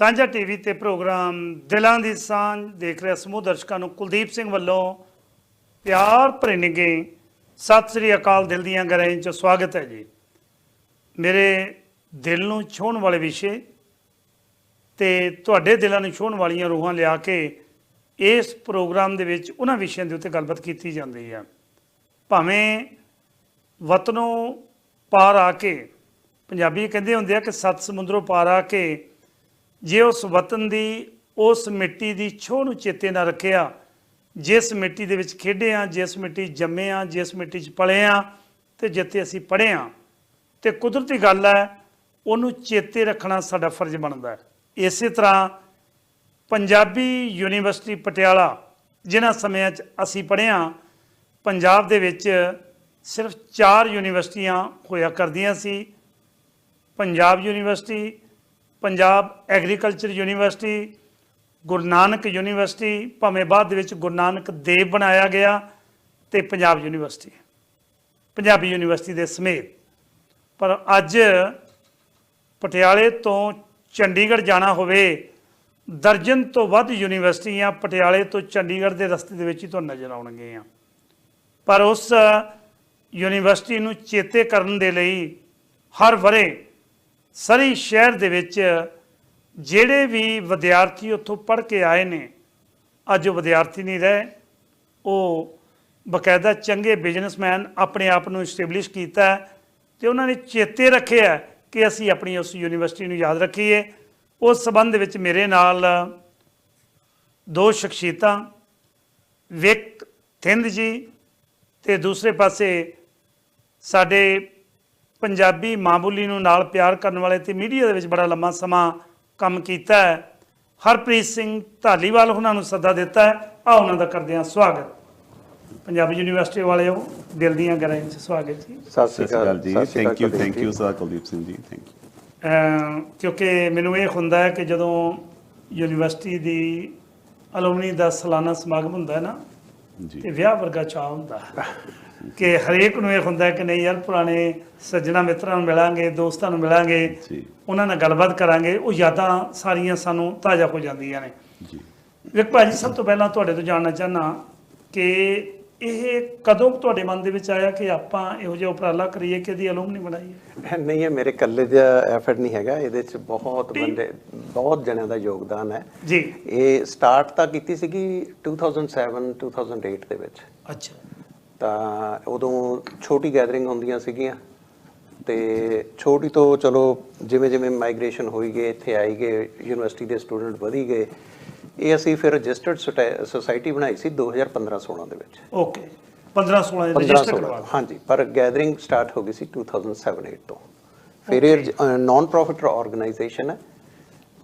ਸਾਂਝਾ ਟੀਵੀ ਤੇ ਪ੍ਰੋਗਰਾਮ ਦਿਲਾਂ ਦੀ ਸਾਂਝ ਦੇਖ ਰਿਹਾ ਸਮੂਹ ਦਰਸ਼ਕਾਂ ਨੂੰ ਕੁਲਦੀਪ ਸਿੰਘ ਵੱਲੋਂ ਪਿਆਰ ਭਰੇ ਨਿੱਘੇ ਸਤਿ ਸ੍ਰੀ ਅਕਾਲ ਦਿਲ ਦੀਆਂ ਗਹਿਰਾਈਆਂ 'ਚ ਸਵਾਗਤ ਹੈ ਜੀ। ਮੇਰੇ ਦਿਲ ਨੂੰ ਛੋਹਣ ਵਾਲੇ ਵਿਸ਼ੇ ਤੇ ਤੁਹਾਡੇ ਦਿਲਾਂ ਨੂੰ ਛੂਹਣ ਵਾਲੀਆਂ ਰੂਹਾਂ ਲਿਆ ਕੇ ਇਸ ਪ੍ਰੋਗਰਾਮ ਦੇ ਵਿੱਚ ਉਹਨਾਂ ਵਿਸ਼ਿਆਂ ਦੇ ਉੱਤੇ ਗੱਲਬਾਤ ਕੀਤੀ ਜਾਂਦੀ ਹੈ ਭਾਵੇਂ ਵਤਨੋਂ ਪਾਰ ਆ ਕੇ ਪੰਜਾਬੀ ਕਹਿੰਦੇ ਹੁੰਦੇ ਆ ਕਿ ਸੱਤ ਸਮੁੰਦਰੋਂ ਪਾਰ ਆ ਕੇ ਜੇ ਉਸ ਵਤਨ ਦੀ, ਉਸ ਮਿੱਟੀ ਦੀ ਛੋਹ ਨੂੰ ਚੇਤੇ ਨਾ ਰੱਖਿਆ, ਜਿਸ ਮਿੱਟੀ ਦੇ ਵਿੱਚ ਖੇਡੇ ਆ ਜਿਸ ਮਿੱਟੀ 'ਚ ਜੰਮੇ ਆ, ਜਿਸ ਮਿੱਟੀ 'ਚ ਪਲੇ ਆ, ਤੇ ਜਿੱਥੇ ਅਸੀਂ ਪੜ੍ਹੇ ਆ, ਤੇ ਕੁਦਰਤੀ ਗੱਲ ਹੈ, ਉਹਨੂੰ ਚੇਤੇ ਰੱਖਣਾ ਸਾਡਾ ਫਰਜ਼ ਬਣਦਾ ਹੈ। ਇਸੇ ਤਰ੍ਹਾਂ ਪੰਜਾਬੀ ਯੂਨੀਵਰਸਿਟੀ ਪਟਿਆਲਾ, ਜਿਨ੍ਹਾਂ ਸਮਿਆਂ 'ਚ ਅਸੀਂ ਪੜ੍ਹਿਆ ਪੰਜਾਬ ਦੇ ਵਿੱਚ ਸਿਰਫ 4 ਯੂਨੀਵਰਸਿਟੀਆਂ ਹੋਇਆ ਕਰਦੀਆਂ ਸੀ, Punjab university Punjab agriculture university, Guru Nanak university, ਭਾਵੇਂ ਬਾਅਦ ਦੇ ਵਿੱਚ ਗੁਰੂ ਨਾਨਕ ਦੇਵ ਬਣਾਇਆ ਗਿਆ ਤੇ ਪੰਜਾਬ ਯੂਨੀਵਰਸਿਟੀ ਪੰਜਾਬੀ ਯੂਨੀਵਰਸਿਟੀ ਦੇ ਸਮੇਤ। ਪਰ ਅੱਜ ਪਟਿਆਲੇ ਤੋਂ ਚੰਡੀਗੜ੍ਹ ਜਾਣਾ ਹੋਵੇ, ਦਰਜਨ ਤੋਂ ਵੱਧ ਯੂਨੀਵਰਸਿਟੀਆਂ ਪਟਿਆਲੇ ਤੋਂ ਚੰਡੀਗੜ੍ਹ ਦੇ ਰਸਤੇ ਦੇ ਵਿੱਚ ਹੀ ਤੁਹਾਨੂੰ ਨਜ਼ਰ ਆਉਣਗੀਆਂ। ਪਰ ਉਸ ਯੂਨੀਵਰਸਿਟੀ ਨੂੰ ਚੇਤੇ ਕਰਨ ਦੇ ਲਈ ਹਰ ਵਰੇ ਸਰੀ ਸ਼ਹਿਰ ਦੇ ਵਿੱਚ ਜਿਹੜੇ ਵੀ ਵਿਦਿਆਰਥੀ ਉੱਥੋਂ ਪੜ੍ਹ ਕੇ ਆਏ ਨੇ, ਅੱਜ ਉਹ ਵਿਦਿਆਰਥੀ ਨਹੀਂ ਰਹੇ। ਉਹ ਬਕਾਇਦਾ ਚੰਗੇ ਬਿਜ਼ਨਸਮੈਨ ਆਪਣੇ ਆਪ ਨੂੰ ਸਟੈਬਲਿਸ਼ ਕੀਤਾ ਹੈ ਤੇ ਉਹਨਾਂ ਨੇ ਚੇਤੇ ਰੱਖਿਆ ਕਿ ਅਸੀਂ ਆਪਣੀ ਉਸ ਯੂਨੀਵਰਸਿਟੀ ਨੂੰ ਯਾਦ ਰੱਖੀਏ। ਉਸ ਸਬੰਧ ਵਿੱਚ ਮੇਰੇ ਨਾਲ ਦੋ ਸ਼ਖਸੀਅਤਾਂ ਵਿਕ ਥਿੰਦ ਜੀ ਤੇ ਦੂਸਰੇ ਪਾਸੇ ਸਾਡੇ ਪੰਜਾਬੀ ਮਾਂ ਬੋਲੀ ਨੂੰ ਨਾਲ ਪਿਆਰ ਕਰਨ ਵਾਲੇ ਤੇ ਮੀਡੀਆ ਦੇ ਵਿੱਚ ਬੜਾ ਲੰਮਾ ਸਮਾਂ ਕੰਮ ਕੀਤਾ ਹੈ। ਹਰਪ੍ਰੀਤ ਸਿੰਘ ਢਾਲੀਵਾਲ ਉਹਨਾਂ ਨੂੰ ਸੱਦਾ ਦਿੱਤਾ ਹੈ। ਆ ਉਹਨਾਂ ਦਾ ਕਰਦੇ ਹਾਂ ਸਵਾਗਤ। ਪੰਜਾਬੀ ਯੂਨੀਵਰਸਿਟੀ ਵਾਲਿਓ ਦਿਲ ਦੀਆਂ ਗਹਿਰਾਈਆਂ 'ਚ ਸਵਾਗਤ ਜੀ। ਸਤਿ ਸ਼੍ਰੀ ਅਕਾਲ ਜੀ। Thank you thank. You sir Kuldeep Singh ji. Thank you ਕਿਉਂਕਿ ਮੈਨੂੰ ਇਹ ਹੁੰਦਾ ਹੈ ਕਿ ਜਦੋਂ ਯੂਨੀਵਰਸਿਟੀ ਦੀ ਅਲੂਮਨੀ ਦਾ ਸਾਲਾਨਾ ਸਮਾਗਮ ਹੁੰਦਾ ਹੈ ਨਾ ਤੇ ਵਿਆਹ ਵਰਗਾ ਚਾਹ ਹੁੰਦਾ। ਕਿ ਹਰੇਕ ਨੂੰ ਇਹ ਹੁੰਦਾ ਕਿ ਨਹੀਂ ਯਾਰ ਪੁਰਾਣੇ ਸੱਜਣਾ ਮਿੱਤਰਾਂ ਨੂੰ ਮਿਲਾਂਗੇ ਦੋਸਤਾਂ ਨੂੰ ਮਿਲਾਂਗੇ ਉਹਨਾਂ ਨਾਲ ਗੱਲਬਾਤ ਕਰਾਂਗੇ ਉਹ ਯਾਦਾਂ ਸਾਰੀਆਂ ਸਾਨੂੰ ਤਾਜ਼ਾ ਹੋ ਜਾਂਦੀਆਂ ਨੇ। ਜੀ। ਵਿਕ ਭਾਜੀ ਸਭ ਤੋਂ ਪਹਿਲਾਂ ਤੁਹਾਡੇ ਤੋਂ ਜਾਣਨਾ ਚਾਹਨਾ ਕਿ ਇਹ ਕਦੋਂ ਤੁਹਾਡੇ ਮਨ ਦੇ ਵਿੱਚ ਆਇਆ ਕਿ ਆਪਾਂ ਇਹੋ ਜਿਹਾ ਉਪਰਾਲਾ ਕਰੀਏ ਕਿ ਇਹਦੀ ਅਲੂਮਨੀ ਬਣਾਈਏ ਨਹੀਂ ਇਹ ਮੇਰੇ ਇਕੱਲੇ ਦਾ ਐਫਰਟ ਨਹੀਂ ਹੈਗਾ। ਇਹਦੇ ਚ ਬਹੁਤ ਬੰਦੇ ਬਹੁਤ ਜਣਿਆਂ ਦਾ ਯੋਗਦਾਨ ਹੈ। ਜੀ। ਇਹ ਸਟਾਰਟ ਤਾਂ ਕੀਤੀ ਸੀਗੀ 2007 2008 ਦੇ ਵਿੱਚ। ਅੱਛਾ। ਤਾਂ ਉਦੋਂ ਛੋਟੀ ਗੈਦਰਿੰਗ ਹੁੰਦੀਆਂ ਸੀਗੀਆਂ। ਤੇ ਛੋਟੀ ਤੋਂ ਚਲੋ ਜਿਵੇਂ ਜਿਵੇਂ ਮਾਈਗ੍ਰੇਸ਼ਨ ਹੋਈ ਗਏ ਇੱਥੇ ਆਈ ਗਏ ਯੂਨੀਵਰਸਿਟੀ ਦੇ ਸਟੂਡੈਂਟ ਵਧੀ ਗਏ। ਇਹ ਅਸੀਂ ਫਿਰ ਰਜਿਸਟਰਡ ਸੁਸਾਇਟੀ ਬਣਾਈ ਸੀ 2015-16 ਦੇ ਵਿੱਚ। ਓਕੇ। 15 16 15 ਰਜਿਸਟਰ 16 ਕਰਵਾ ਹਾਂਜੀ ਪਰ ਗੈਦਰਿੰਗ ਸਟਾਰਟ ਹੋ ਗਈ ਸੀ 2007-8 ਤੋਂ। ਫਿਰ ਇਹ ਨਾਨ ਪ੍ਰੋਫਿਟ ਆਰਗੇਨਾਈਜੇਸ਼ਨ ਹੈ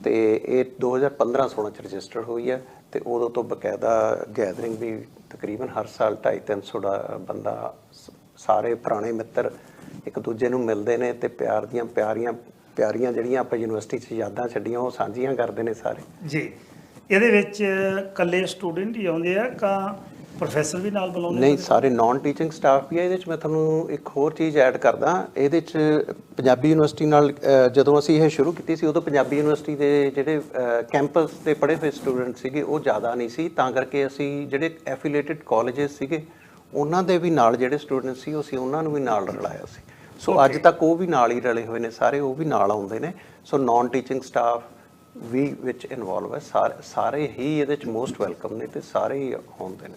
ਤੇ ਇਹ 2015-16 ਚ ਰਜਿਸਟਰ ਹੋਈ ਹੈ ਤੇ ਉਦੋਂ ਤੋਂ ਬਕਾਇਦਾ ਗੈਦਰਿੰਗ ਵੀ ਤਕਰੀਬਨ ਹਰ ਸਾਲ 250 ਦਾ ਬੰਦਾ ਸਾਰੇ ਪੁਰਾਣੇ ਮਿੱਤਰ ਇੱਕ ਦੂਜੇ ਨੂੰ ਮਿਲਦੇ ਨੇ ਤੇ ਪਿਆਰ ਦੀਆਂ ਪਿਆਰੀਆਂ ਪਿਆਰੀਆਂ ਜਿਹੜੀਆਂ ਆਪਾਂ ਯੂਨੀਵਰਸਿਟੀ 'ਚ ਯਾਦਾਂ ਛੱਡੀਆਂ ਉਹ ਸਾਂਝੀਆਂ ਕਰਦੇ ਨੇ ਸਾਰੇ। ਜੀ। ਇਹਦੇ ਵਿੱਚ ਕੱਲੇ ਸਟੂਡੈਂਟ ਹੀ ਆਉਂਦੇ ਆ ਕਾ ਪ੍ਰੋਫੈਸਰ ਵੀ ਨਾਲ ਬੁਲਾਉਂਦੇ ਨਹੀਂ ਸਾਰੇ ਨਾਨ ਟੀਚਿੰਗ ਸਟਾਫ ਵੀ ਹੈ ਇਹਦੇ ਚ। ਮੈਂ ਤੁਹਾਨੂੰ ਇੱਕ ਹੋਰ ਚੀਜ਼ ਐਡ ਕਰਦਾ। ਇਹਦੇ ਚ ਪੰਜਾਬੀ ਯੂਨੀਵਰਸਿਟੀ ਨਾਲ ਜਦੋਂ ਅਸੀਂ ਇਹ ਸ਼ੁਰੂ ਕੀਤੀ ਸੀ ਉਦੋਂ ਪੰਜਾਬੀ ਯੂਨੀਵਰਸਿਟੀ ਦੇ ਜਿਹੜੇ ਕੈਂਪਸ ਤੇ ਪੜ੍ਹੇ ਹੋਏ ਸਟੂਡੈਂਟ ਸੀਗੇ ਉਹ ਜ਼ਿਆਦਾ ਨਹੀਂ ਸੀ। ਤਾਂ ਕਰਕੇ ਅਸੀਂ ਜਿਹੜੇ ਐਫੀਲੀਏਟਡ ਕਾਲਜਸ ਸੀਗੇ ਉਹਨਾਂ ਦੇ ਵੀ ਨਾਲ ਜਿਹੜੇ ਸਟੂਡੈਂਟ ਸੀ ਉਹ ਅਸੀਂ ਉਹਨਾਂ ਨੂੰ ਵੀ ਨਾਲ ਰਲਾਇਆ ਸੀ। ਸੋ ਅੱਜ ਤੱਕ ਉਹ ਵੀ ਨਾਲ ਹੀ ਰਲੇ ਹੋਏ ਨੇ ਸਾਰੇ ਉਹ ਵੀ ਨਾਲ ਆਉਂਦੇ ਨੇ। ਸੋ ਨਾਨ ਟੀਚਿੰਗ ਸਟਾਫ ਵੀ ਵਿੱਚ ਇਨਵੋਲਵ ਹੈ ਸਾਰੇ ਹੀ ਇਹਦੇ ਚ ਮੋਸਟ ਵੈਲਕਮ ਨੇ ਤੇ ਸਾਰੇ ਹੀ ਆਉਂਦੇ ਨੇ।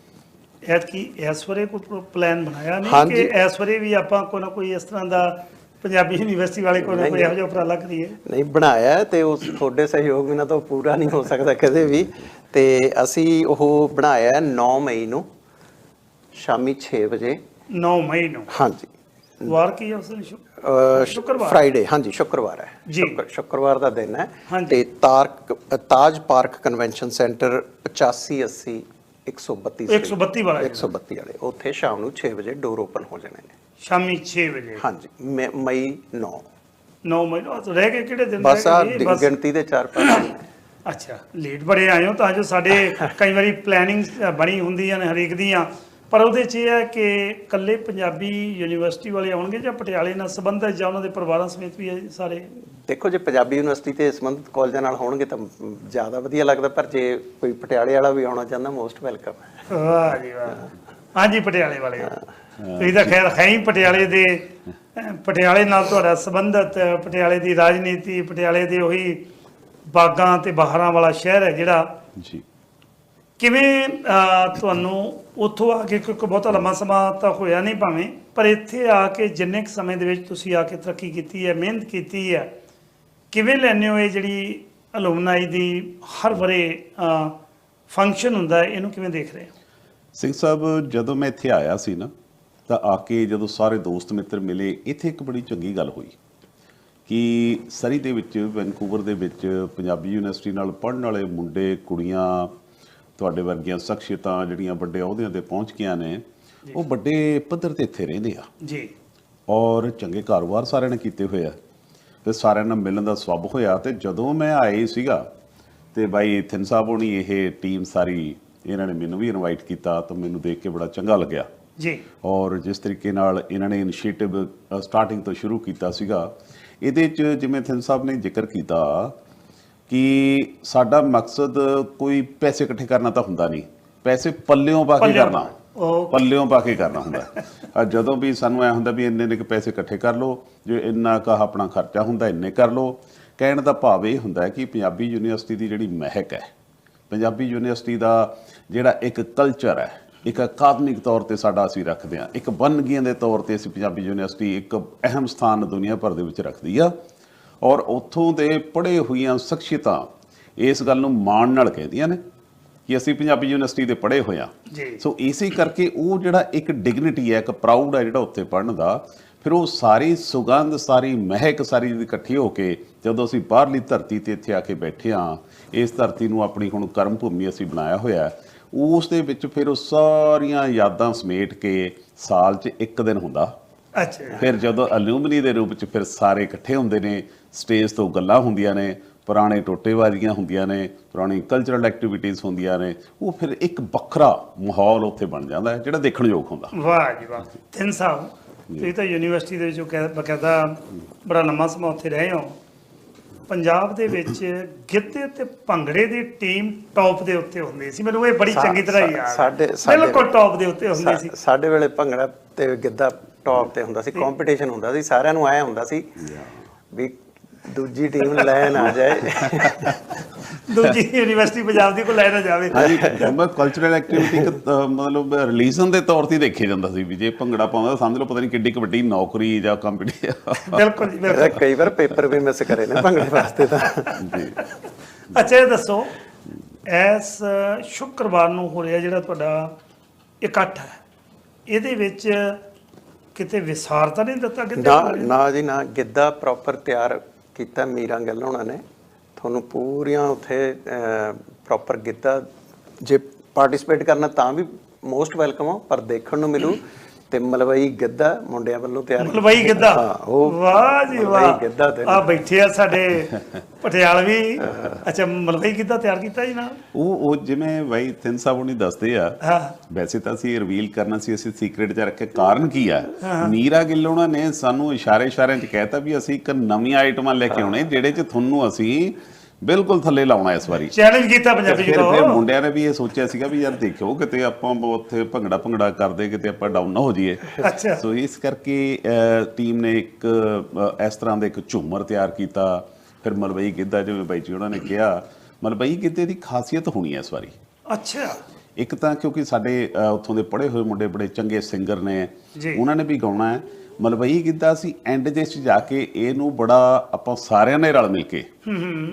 ਐਤਕੀ ਇਸ ਵਾਰੇ ਕੋਈ ਪਲਾਨ ਬਣਾਇਆ ਨਹੀਂ। ਕਿ ਇਸ ਵਾਰੇ ਵੀ ਆਪਾਂ ਕੋਈ ਨਾ ਕੋਈ ਇਸ ਤਰ੍ਹਾਂ ਦਾ ਪੰਜਾਬੀ ਯੂਨੀਵਰਸਿਟੀ ਵਾਲੇ ਨਹੀਂ, ਕੋਈ ਇਹੋ ਜਿਹਾ ਉਪਰਾਲਾ ਕਰੀਏ? ਨਹੀਂ ਬਣਾਇਆ ਤੇ ਉਸ ਤੁਹਾਡੇ ਸਹਿਯੋਗ ਬਿਨਾਂ ਤਾਂ ਪੂਰਾ ਨਹੀਂ ਹੋ ਸਕਦਾ ਕਦੇ ਵੀ। ਤੇ ਅਸੀਂ ਉਹ ਬਣਾਇਆ ਹੈ 9 ਮਈ ਨੂੰ ਸ਼ਾਮੀ 6 ਵਜੇ। 9 ਮਈ ਨੂੰ? ਹਾਂਜੀ। ਵਾਰ ਕੀ ਹੈ ਉਸ ਦਿਨ ਸ਼ੁੱਕਰਵਾਰ। ਫਰਾਈਡੇ ਹਾਂਜੀ ਸ਼ੁੱਕਰਵਾਰ ਹੈ। ਸ਼ੁੱਕਰਵਾਰ ਦਾ ਦਿਨ ਹੈ। ਤੇ Tarak Taj park convention centre 8580 132 street, 132 ਵਾਲਾ। 132 ਵਾਲੇ। ਉੱਥੇ ਸ਼ਾਮ ਨੂੰ 6 ਵਜੇ ਡੋਰ ਓਪਨ ਹੋ ਜਾਣੇ ਨੇ। ਸ਼ਾਮੀ 6 ਵਜੇ। ਹਾਂਜੀ ਮ- ਮਈ 9 9 ਮਈ ਨੂੰ ਆਹ ਰਹਿ ਗਏ ਕਿਹੜੇ ਦਿਨ? ਬਸ ਆ ਰਹਿ ਗਏ? ਬਸ। ਗਿਣਤੀ ਦੇ ਚਾਰ ਪੰਜ। ਅੱਛਾ ਲੇਟ ਬੜੇ ਆਏ ਹੋ ਤਾਂ ਜੋ ਸਾਡੇ ਕਈ ਵਾਰੀ ਪਲੈਨਿੰਗ ਬਣੀ ਹੁੰਦੀਆਂ ਨੇ ਹਰੇਕ ਦੀਆਂ। ਪਰ ਉਹਦੇ 'ਚ ਇਹ ਹੈ ਕਿ ਇਕੱਲੇ ਪੰਜਾਬੀ ਯੂਨੀਵਰਸਿਟੀ ਵਾਲੇ ਆਉਣਗੇ ਜਾਂ ਪਟਿਆਲੇ ਨਾਲ ਸੰਬੰਧਿਤ ਜਾਂ ਉਹਨਾਂ ਦੇ ਪਰਿਵਾਰਾਂ ਸਮੇਤ ਵੀ ਇਹ ਸਾਰੇ? ਦੇਖੋ ਜੇ ਪੰਜਾਬੀ ਯੂਨੀਵਰਸਿਟੀ ਤੇ ਸੰਬੰਧਿਤ ਕਾਲਜਾਂ ਨਾਲ ਹੋਣਗੇ ਤਾਂ ਜ਼ਿਆਦਾ ਵਧੀਆ ਲੱਗਦਾ ਪਰ ਜੇ ਕੋਈ ਪਟਿਆਲੇ ਵਾਲਾ ਵੀ ਆਉਣਾ ਚਾਹੁੰਦਾ ਮੋਸਟ ਵੈਲਕਮ ਹੈ। ਵਾਹ ਜੀ ਵਾਹ। ਹਾਂਜੀ ਪਟਿਆਲੇ ਵਾਲੇ। ਤੁਸੀਂ ਤਾਂ ਖੈਰ ਹੈ ਹੀ ਪਟਿਆਲੇ ਦੇ। ਪਟਿਆਲੇ ਨਾਲ ਤੁਹਾਡਾ ਸੰਬੰਧਤ ਪਟਿਆਲੇ ਦੀ ਰਾਜਨੀਤੀ ਪਟਿਆਲੇ ਦੇ ਉਹੀ ਬਾਗਾਂ ਤੇ ਬਹਾਰਾਂ ਵਾਲਾ ਸ਼ਹਿਰ ਹੈ ਜਿਹੜਾ ਜੀ। ਕਿਵੇਂ ਤੁਹਾਨੂੰ ਉੱਥੋਂ ਆ ਕੇ ਕਿਉਂਕਿ ਬਹੁਤਾ ਲੰਮਾ ਸਮਾਂ ਤਾਂ ਹੋਇਆ ਨਹੀਂ ਭਾਵੇਂ, ਪਰ ਇੱਥੇ ਆ ਕੇ ਜਿੰਨੇ ਕੁ ਸਮੇਂ ਦੇ ਵਿੱਚ ਤੁਸੀਂ ਆ ਕੇ ਤਰੱਕੀ ਕੀਤੀ ਹੈ, ਮਿਹਨਤ ਕੀਤੀ ਹੈ, ਕਿਵੇਂ ਲੈਂਦੇ ਹੋ ਇਹ ਜਿਹੜੀ ਅਲੂਮਨਾਈ ਦੀ ਹਰ ਵਰੇ ਫੰਕਸ਼ਨ ਹੁੰਦਾ ਇਹਨੂੰ ਕਿਵੇਂ ਦੇਖ ਰਹੇ ਹੋ? ਸਿੰਘ ਸਾਹਿਬ, ਜਦੋਂ ਮੈਂ ਇੱਥੇ ਆਇਆ ਸੀ ਨਾ, ਤਾਂ ਆ ਕੇ ਜਦੋਂ ਸਾਰੇ ਦੋਸਤ ਮਿੱਤਰ ਮਿਲੇ, ਇੱਥੇ ਇੱਕ ਬੜੀ ਚੰਗੀ ਗੱਲ ਹੋਈ ਕਿ ਸਰੀ ਦੇ ਵਿੱਚ, ਵੈਨਕੂਵਰ ਦੇ ਵਿੱਚ ਪੰਜਾਬੀ ਯੂਨੀਵਰਸਿਟੀ ਨਾਲ ਪੜ੍ਹਨ ਵਾਲੇ ਮੁੰਡੇ, ਕੁੜੀਆਂ ਤੁਹਾਡੇ ਵਰਗੀਆਂ ਸ਼ਖਸੀਅਤਾਂ ਜਿਹੜੀਆਂ ਵੱਡੇ ਅਹੁਦਿਆਂ ਤੇ ਪਹੁੰਚ ਗਈਆਂ ਨੇ ਉਹ ਵੱਡੇ ਪੱਧਰ ਤੇ ਇੱਥੇ ਰਹਿੰਦੇ ਆ। ਜੀ। ਔਰ ਚੰਗੇ ਕਾਰੋਬਾਰ ਸਾਰਿਆਂ ਨੇ ਕੀਤੇ ਹੋਏ ਆ। ਤੇ ਸਾਰਿਆਂ ਨਾਲ ਮਿਲਣ ਦਾ ਸਬਬ ਹੋਇਆ ਤੇ ਜਦੋਂ ਮੈਂ ਆਏ ਸੀਗਾ ਤੇ ਬਾਈ ਥਿੰਨ ਸਾਹਿਬ ਹੋਣੀ ਇਹ ਟੀਮ ਸਾਰੀ ਇਹਨਾਂ ਨੇ ਮੈਨੂੰ ਵੀ ਇਨਵਾਈਟ ਕੀਤਾ ਤਾਂ ਮੈਨੂੰ ਦੇਖ ਕੇ ਬੜਾ ਚੰਗਾ ਲੱਗਿਆ। ਜੀ। ਔਰ ਜਿਸ ਤਰੀਕੇ ਨਾਲ ਇਹਨਾਂ ਨੇ ਇਨੀਸ਼ੀਏਟਿਵ ਸਟਾਰਟਿੰਗ ਤੋਂ ਸ਼ੁਰੂ ਕੀਤਾ ਸੀਗਾ ਇਹਦੇ 'ਚ ਜਿਵੇਂ ਥਿੰਨ ਸਾਹਿਬ ਨੇ ਜ਼ਿਕਰ ਕੀਤਾ ਕਿ ਸਾਡਾ ਮਕਸਦ ਕੋਈ ਪੈਸੇ ਇਕੱਠੇ ਕਰਨਾ ਤਾਂ ਹੁੰਦਾ ਨਹੀਂ। ਪੈਸੇ ਪੱਲਿਓਂ ਪਾ ਕੇ ਕਰਨਾ। ਪੱਲਿਓਂ ਪਾ ਕੇ ਕਰਨਾ ਹੁੰਦਾ। ਆ ਜਦੋਂ ਵੀ ਸਾਨੂੰ ਐ ਹੁੰਦਾ ਵੀ ਇੰਨੇ ਨੇ ਪੈਸੇ ਇਕੱਠੇ ਕਰ ਲਓ ਜੇ ਇੰਨਾ ਕਾ ਆਪਣਾ ਖਰਚਾ ਹੁੰਦਾ ਇੰਨੇ ਕਰ ਲਓ। ਕਹਿਣ ਦਾ ਭਾਵ ਇਹ ਹੁੰਦਾ ਹੈ ਕਿ ਪੰਜਾਬੀ ਯੂਨੀਵਰਸਿਟੀ ਦੀ ਜਿਹੜੀ ਮਹਿਕ ਹੈ ਪੰਜਾਬੀ ਯੂਨੀਵਰਸਿਟੀ ਦਾ ਜਿਹੜਾ ਇੱਕ ਕਲਚਰ ਹੈ ਇੱਕ ਅਕਾਦਮਿਕ ਤੌਰ ਤੇ ਸਾਡਾ ਅਸੀਂ ਰੱਖਦੇ ਹਾਂ। ਇੱਕ ਵੰਨਗੀਆਂ ਦੇ ਤੌਰ ਤੇ ਅਸੀਂ ਪੰਜਾਬੀ ਯੂਨੀਵਰਸਿਟੀ ਇੱਕ ਅਹਿਮ ਸਥਾਨ ਦੁਨੀਆ ਭਰ ਦੇ ਵਿੱਚ ਰੱਖਦੀ ਆ। ਔਰ ਉੱਥੋਂ ਦੇ ਪੜ੍ਹੇ ਹੋਈਆਂ ਸ਼ਖਸੀਅਤਾਂ ਇਸ ਗੱਲ ਨੂੰ ਮਾਣ ਨਾਲ ਕਹਿੰਦੀਆਂ ਨੇ ਕਿ ਅਸੀਂ ਪੰਜਾਬੀ ਯੂਨੀਵਰਸਿਟੀ ਦੇ ਪੜ੍ਹੇ ਹੋਏ ਹਾਂ। ਜੀ। ਸੋ ਇਸੇ ਕਰਕੇ ਉਹ ਜਿਹੜਾ ਇੱਕ ਡਿਗਨਿਟੀ ਹੈ ਇੱਕ ਪ੍ਰਾਊਡ ਹੈ ਜਿਹੜਾ ਉੱਥੇ ਪੜਨ ਦਾ ਫਿਰ ਉਹ ਸਾਰੀ ਸੁਗੰਧ ਸਾਰੀ ਮਹਿਕ ਸਾਰੀ ਜਿਹੜੀ ਇਕੱਠੀ ਹੋ ਕੇ ਜਦੋਂ ਅਸੀਂ ਬਾਹਰਲੀ ਧਰਤੀ ਤੇ ਇੱਥੇ ਆ ਕੇ ਬੈਠੇ ਹਾਂ ਇਸ ਧਰਤੀ ਨੂੰ ਆਪਣੀ ਹੁਣ ਕਰਮ ਭੂਮੀ ਅਸੀਂ ਬਣਾਇਆ ਹੋਇਆ ਹੈ, ਉਸ ਦੇ ਵਿੱਚ ਫਿਰ ਉਹ ਸਾਰੀਆਂ ਯਾਦਾਂ ਸਮੇਟ ਕੇ ਸਾਲ 'ਚ ਇੱਕ ਦਿਨ ਹੁੰਦਾ। ਅੱਛਾ। ਫਿਰ ਜਦੋਂ ਅਲੂਮਨੀ ਦੇ ਰੂਪ 'ਚ ਫਿਰ ਸਾਰੇ ਇਕੱਠੇ ਹੁੰਦੇ ਨੇ ਸਟੇਜ ਤੋਂ ਗੱਲਾਂ ਹੁੰਦੀਆਂ ਨੇ ਪੁਰਾਣੇ ਟੋਟੇਬਾਜ਼ੀਆਂ ਹੁੰਦੀਆਂ ਨੇ ਪੁਰਾਣੀ ਕਲਚਰਲ ਐਕਟੀਵਿਟੀਜ਼ ਹੁੰਦੀਆਂ ਨੇ ਉਹ ਫਿਰ ਇੱਕ ਵੱਖਰਾ ਮਾਹੌਲ ਉੱਥੇ ਬਣ ਜਾਂਦਾ ਹੈ ਜਿਹੜਾ ਦੇਖਣ ਯੋਗ ਹੁੰਦਾ। ਵਾਹ ਜੀ ਵਾਹ ਤਿੰਨ ਸਾਹਿਬ ਤੁਸੀਂ ਤਾਂ ਯੂਨੀਵਰਸਿਟੀ ਦੇ ਵਿੱਚੋਂ ਬਕਾਇਦਾ ਬੜਾ ਲੰਮਾ ਸਮਾਂ ਉੱਥੇ ਰਹੇ ਹੋ। ਪੰਜਾਬ ਦੇ ਵਿੱਚ ਗਿੱਧੇ ਤੇ ਭੰਗੜੇ ਦੀ ਟੀਮ ਟੌਪ ਦੇ ਉੱਤੇ ਹੁੰਦੀ ਸੀ। ਮੈਨੂੰ ਇਹ ਬੜੀ ਚੰਗੀ ਤਰ੍ਹਾਂ ਯਾਦ ਸਾਡੇ- ਬਿਲਕੁਲ ਟੌਪ ਦੇ ਉੱਤੇ ਹੁੰਦੀ ਸੀ ਸਾ- ਸਾਡੇ ਵੇਲੇ ਭੰਗੜਾ ਤੇ ਗਿੱਧਾ ਟੌਪ ਤੇ ਹੁੰਦਾ ਸੀ। ਕੰਪੀਟੀਸ਼ਨ ਹੁੰਦਾ ਸੀ ਸਾਰਿਆਂ ਨੂੰ ਆਇਆ ਹੁੰਦਾ ਸੀ ਵੀ ਦੂਜੀ ਟੀਮ ਲੈ ਨਾ ਜਾਏ। ਦੂਜੀ ਯੂਨੀਵਰਸਿਟੀ ਪੰਜਾਬ ਦੀ ਕੋਈ ਲੈ ਨਾ ਜਾਵੇ। ਹਾਂਜੀ ਮੈਂ ਕਲਚਰਲ ਐਕਟੀਵਿਟੀ ਮਤਲਬ ਰਿਲੀਜਨ ਦੇ ਤੌਰ ਤੇ ਦੇਖਿਆ ਜਾਂਦਾ ਸੀ ਵੀ ਜੇ ਭੰਗੜਾ ਪਾਉਂਦਾ ਤਾਂ ਸਮਝ ਲਓ ਪਤਾ ਨਹੀਂ ਕਿੱਡੀ ਕੁ ਵੱਡੀ ਨੌਕਰੀ ਜਾਂ ਕੰਪੀਟੀਸ਼ਨ ਬਿਲਕੁਲ ਜੀ ਕਈ ਵਾਰ ਪੇਪਰ ਵੀ ਮਿਸ ਕਰੇ ਨੇ ਭੰਗੜੇ ਵਾਸਤੇ ਤਾਂ। ਜੀ। ਅੱਛਾ ਇਹ ਦੱਸੋ ਇਸ ਸ਼ੁੱਕਰਵਾਰ ਨੂੰ ਹੋ ਰਿਹਾ ਜਿਹੜਾ ਤੁਹਾਡਾ ਇਕੱਠ ਹੈ ਇਹਦੇ ਵਿੱਚ ਕਿਤੇ ਵਿਸਾਰ ਤਾਂ ਨਹੀਂ ਦਿੱਤਾ ਨਾ ਕਿਤੇ? ਨਾ ਜੀ ਨਾ ਗਿੱਧਾ ਪ੍ਰੋਪਰ ਤਿਆਰ ਕੀਤਾ, ਮੀਰਾਂ ਗਿੱਲ ਉਹਨਾਂ ਨੇ। ਤੁਹਾਨੂੰ ਪੂਰੀਆਂ ਉੱਥੇ ਪ੍ਰੋਪਰ ਗਿੱਧਾ ਜੇ ਪਾਰਟਿਸਿਪੇਟ ਕਰਨਾ ਤਾਂ ਵੀ ਮੋਸਟ ਵੈਲਕਮ ਹੋ, ਪਰ ਦੇਖਣ ਨੂੰ ਮਿਲੂ। ਤੇ ਮਲਵਈ ਗਿੱਧਾ ਮੁੰਡਿਆਂ ਵੱਲੋਂ ਤਿਆਰ। ਮਲਵਈ ਗਿੱਧਾ? ਹਾਂ, ਉਹ ਵਾਹ ਜੀ ਮਲਵਈ ਵਾਹ। ਗਿੱਧਾ ਤੇ ਆ ਬੈਠੇ ਆ ਸਾਡੇ ਪਟਿਆਲਵੀ। ਅੱਛਾ ਮਲਵਈ ਗਿੱਧਾ ਤਿਆਰ ਕੀਤਾ ਜੀ ਨਾਲ? ਉਹ ਉਹ ਜਿਵੇਂ ਬਾਈ ਤਿੰਨ ਸਾਹਿਬ ਨਹੀਂ ਦੱਸਦੇ ਆ ਹਾਂ। ਵੈਸੇ ਤਾਂ ਅਸੀਂ ਰਿਵੀਲ ਕਰਨਾ ਸੀ ਅਸੀਂ ਸੀਕ੍ਰੀਟ 'ਚ ਰੱਖੇ ਕਾਰਨ ਕੀ ਆ? ਮੀਰਾ ਗਿੱਲ ਉਹਨਾਂ ਨੇ ਸਾਨੂੰ ਇਸ਼ਾਰੇ ਇਸ਼ਾਰਿਆਂ 'ਚ ਕਹਿਤਾ ਵੀ ਅਸੀਂ ਇੱਕ ਨਵੀਂ ਆਈਟਮਾਂ ਲੈ ਕੇ ਆਉਣੇ ਜਿਹੜੇ 'ਚ ਤੁਹਾਨੂੰ ਅਸੀਂ ਬਿਲਕੁਲ ਥੱਲੇ ਲਾਉਣਾ ਇਸ ਵਾਰੀ। ਚੈਲੰਜ ਕੀਤਾ ਪੰਜਾਬੀ ਫਿਰ ਫਿਰ ਤੋਂ ਮੁੰਡਿਆਂ ਨੇ ਵੀ ਇਹ ਸੋਚਿਆ ਸੀਗਾ ਵੀ ਯਾਰ ਦੇਖਿਓ ਕਿਤੇ ਆਪਾਂ ਉੱਥੇ ਭੰਗੜਾ ਭੰਗੜਾ ਕਰਦੇ ਕਿਤੇ ਆਪਾਂ ਡਾਊਨ ਨਾ ਹੋ ਜਾਈਏ। ਸੋ ਇਸ ਕਰਕੇ ਟੀਮ ਨੇ ਇੱਕ ਇਸ ਤਰ੍ਹਾਂ ਦਾ ਇੱਕ ਝੂਮਰ ਤਿਆਰ ਕੀਤਾ। ਫਿਰ ਮਲਵਈ ਗਿੱਧਾ ਜਿਵੇਂ ਬਾਈ ਜੀ ਉਹਨਾਂ ਨੇ ਕਿਹਾ ਮਲਵਈ ਗਿੱਧੇ ਦੀ ਖਾਸੀਅਤ ਹੋਣੀ ਹੈ ਇਸ ਵਾਰੀ। ਅੱਛਾ। ਇੱਕ ਤਾਂ ਕਿਉਂਕਿ ਸਾਡੇ ਉੱਥੋਂ ਦੇ ਪੜ੍ਹੇ ਹੋਏ ਮੁੰਡੇ ਬੜੇ ਚੰਗੇ ਸਿੰਗਰ ਨੇ। ਜੀ। ਉਹਨਾਂ ਨੇ ਵੀ ਗਾਉਣਾ ਹੈ। ਮਲਵਈ ਗਿੱਧਾ ਸੀ ਐਂਡ ਦੇ ਵਿੱਚ ਜਾ ਕੇ ਇਹਨੂੰ ਬੜਾ ਆਪਾਂ ਸਾਰਿਆਂ ਨੇ ਰਲ ਮਿਲ ਕੇ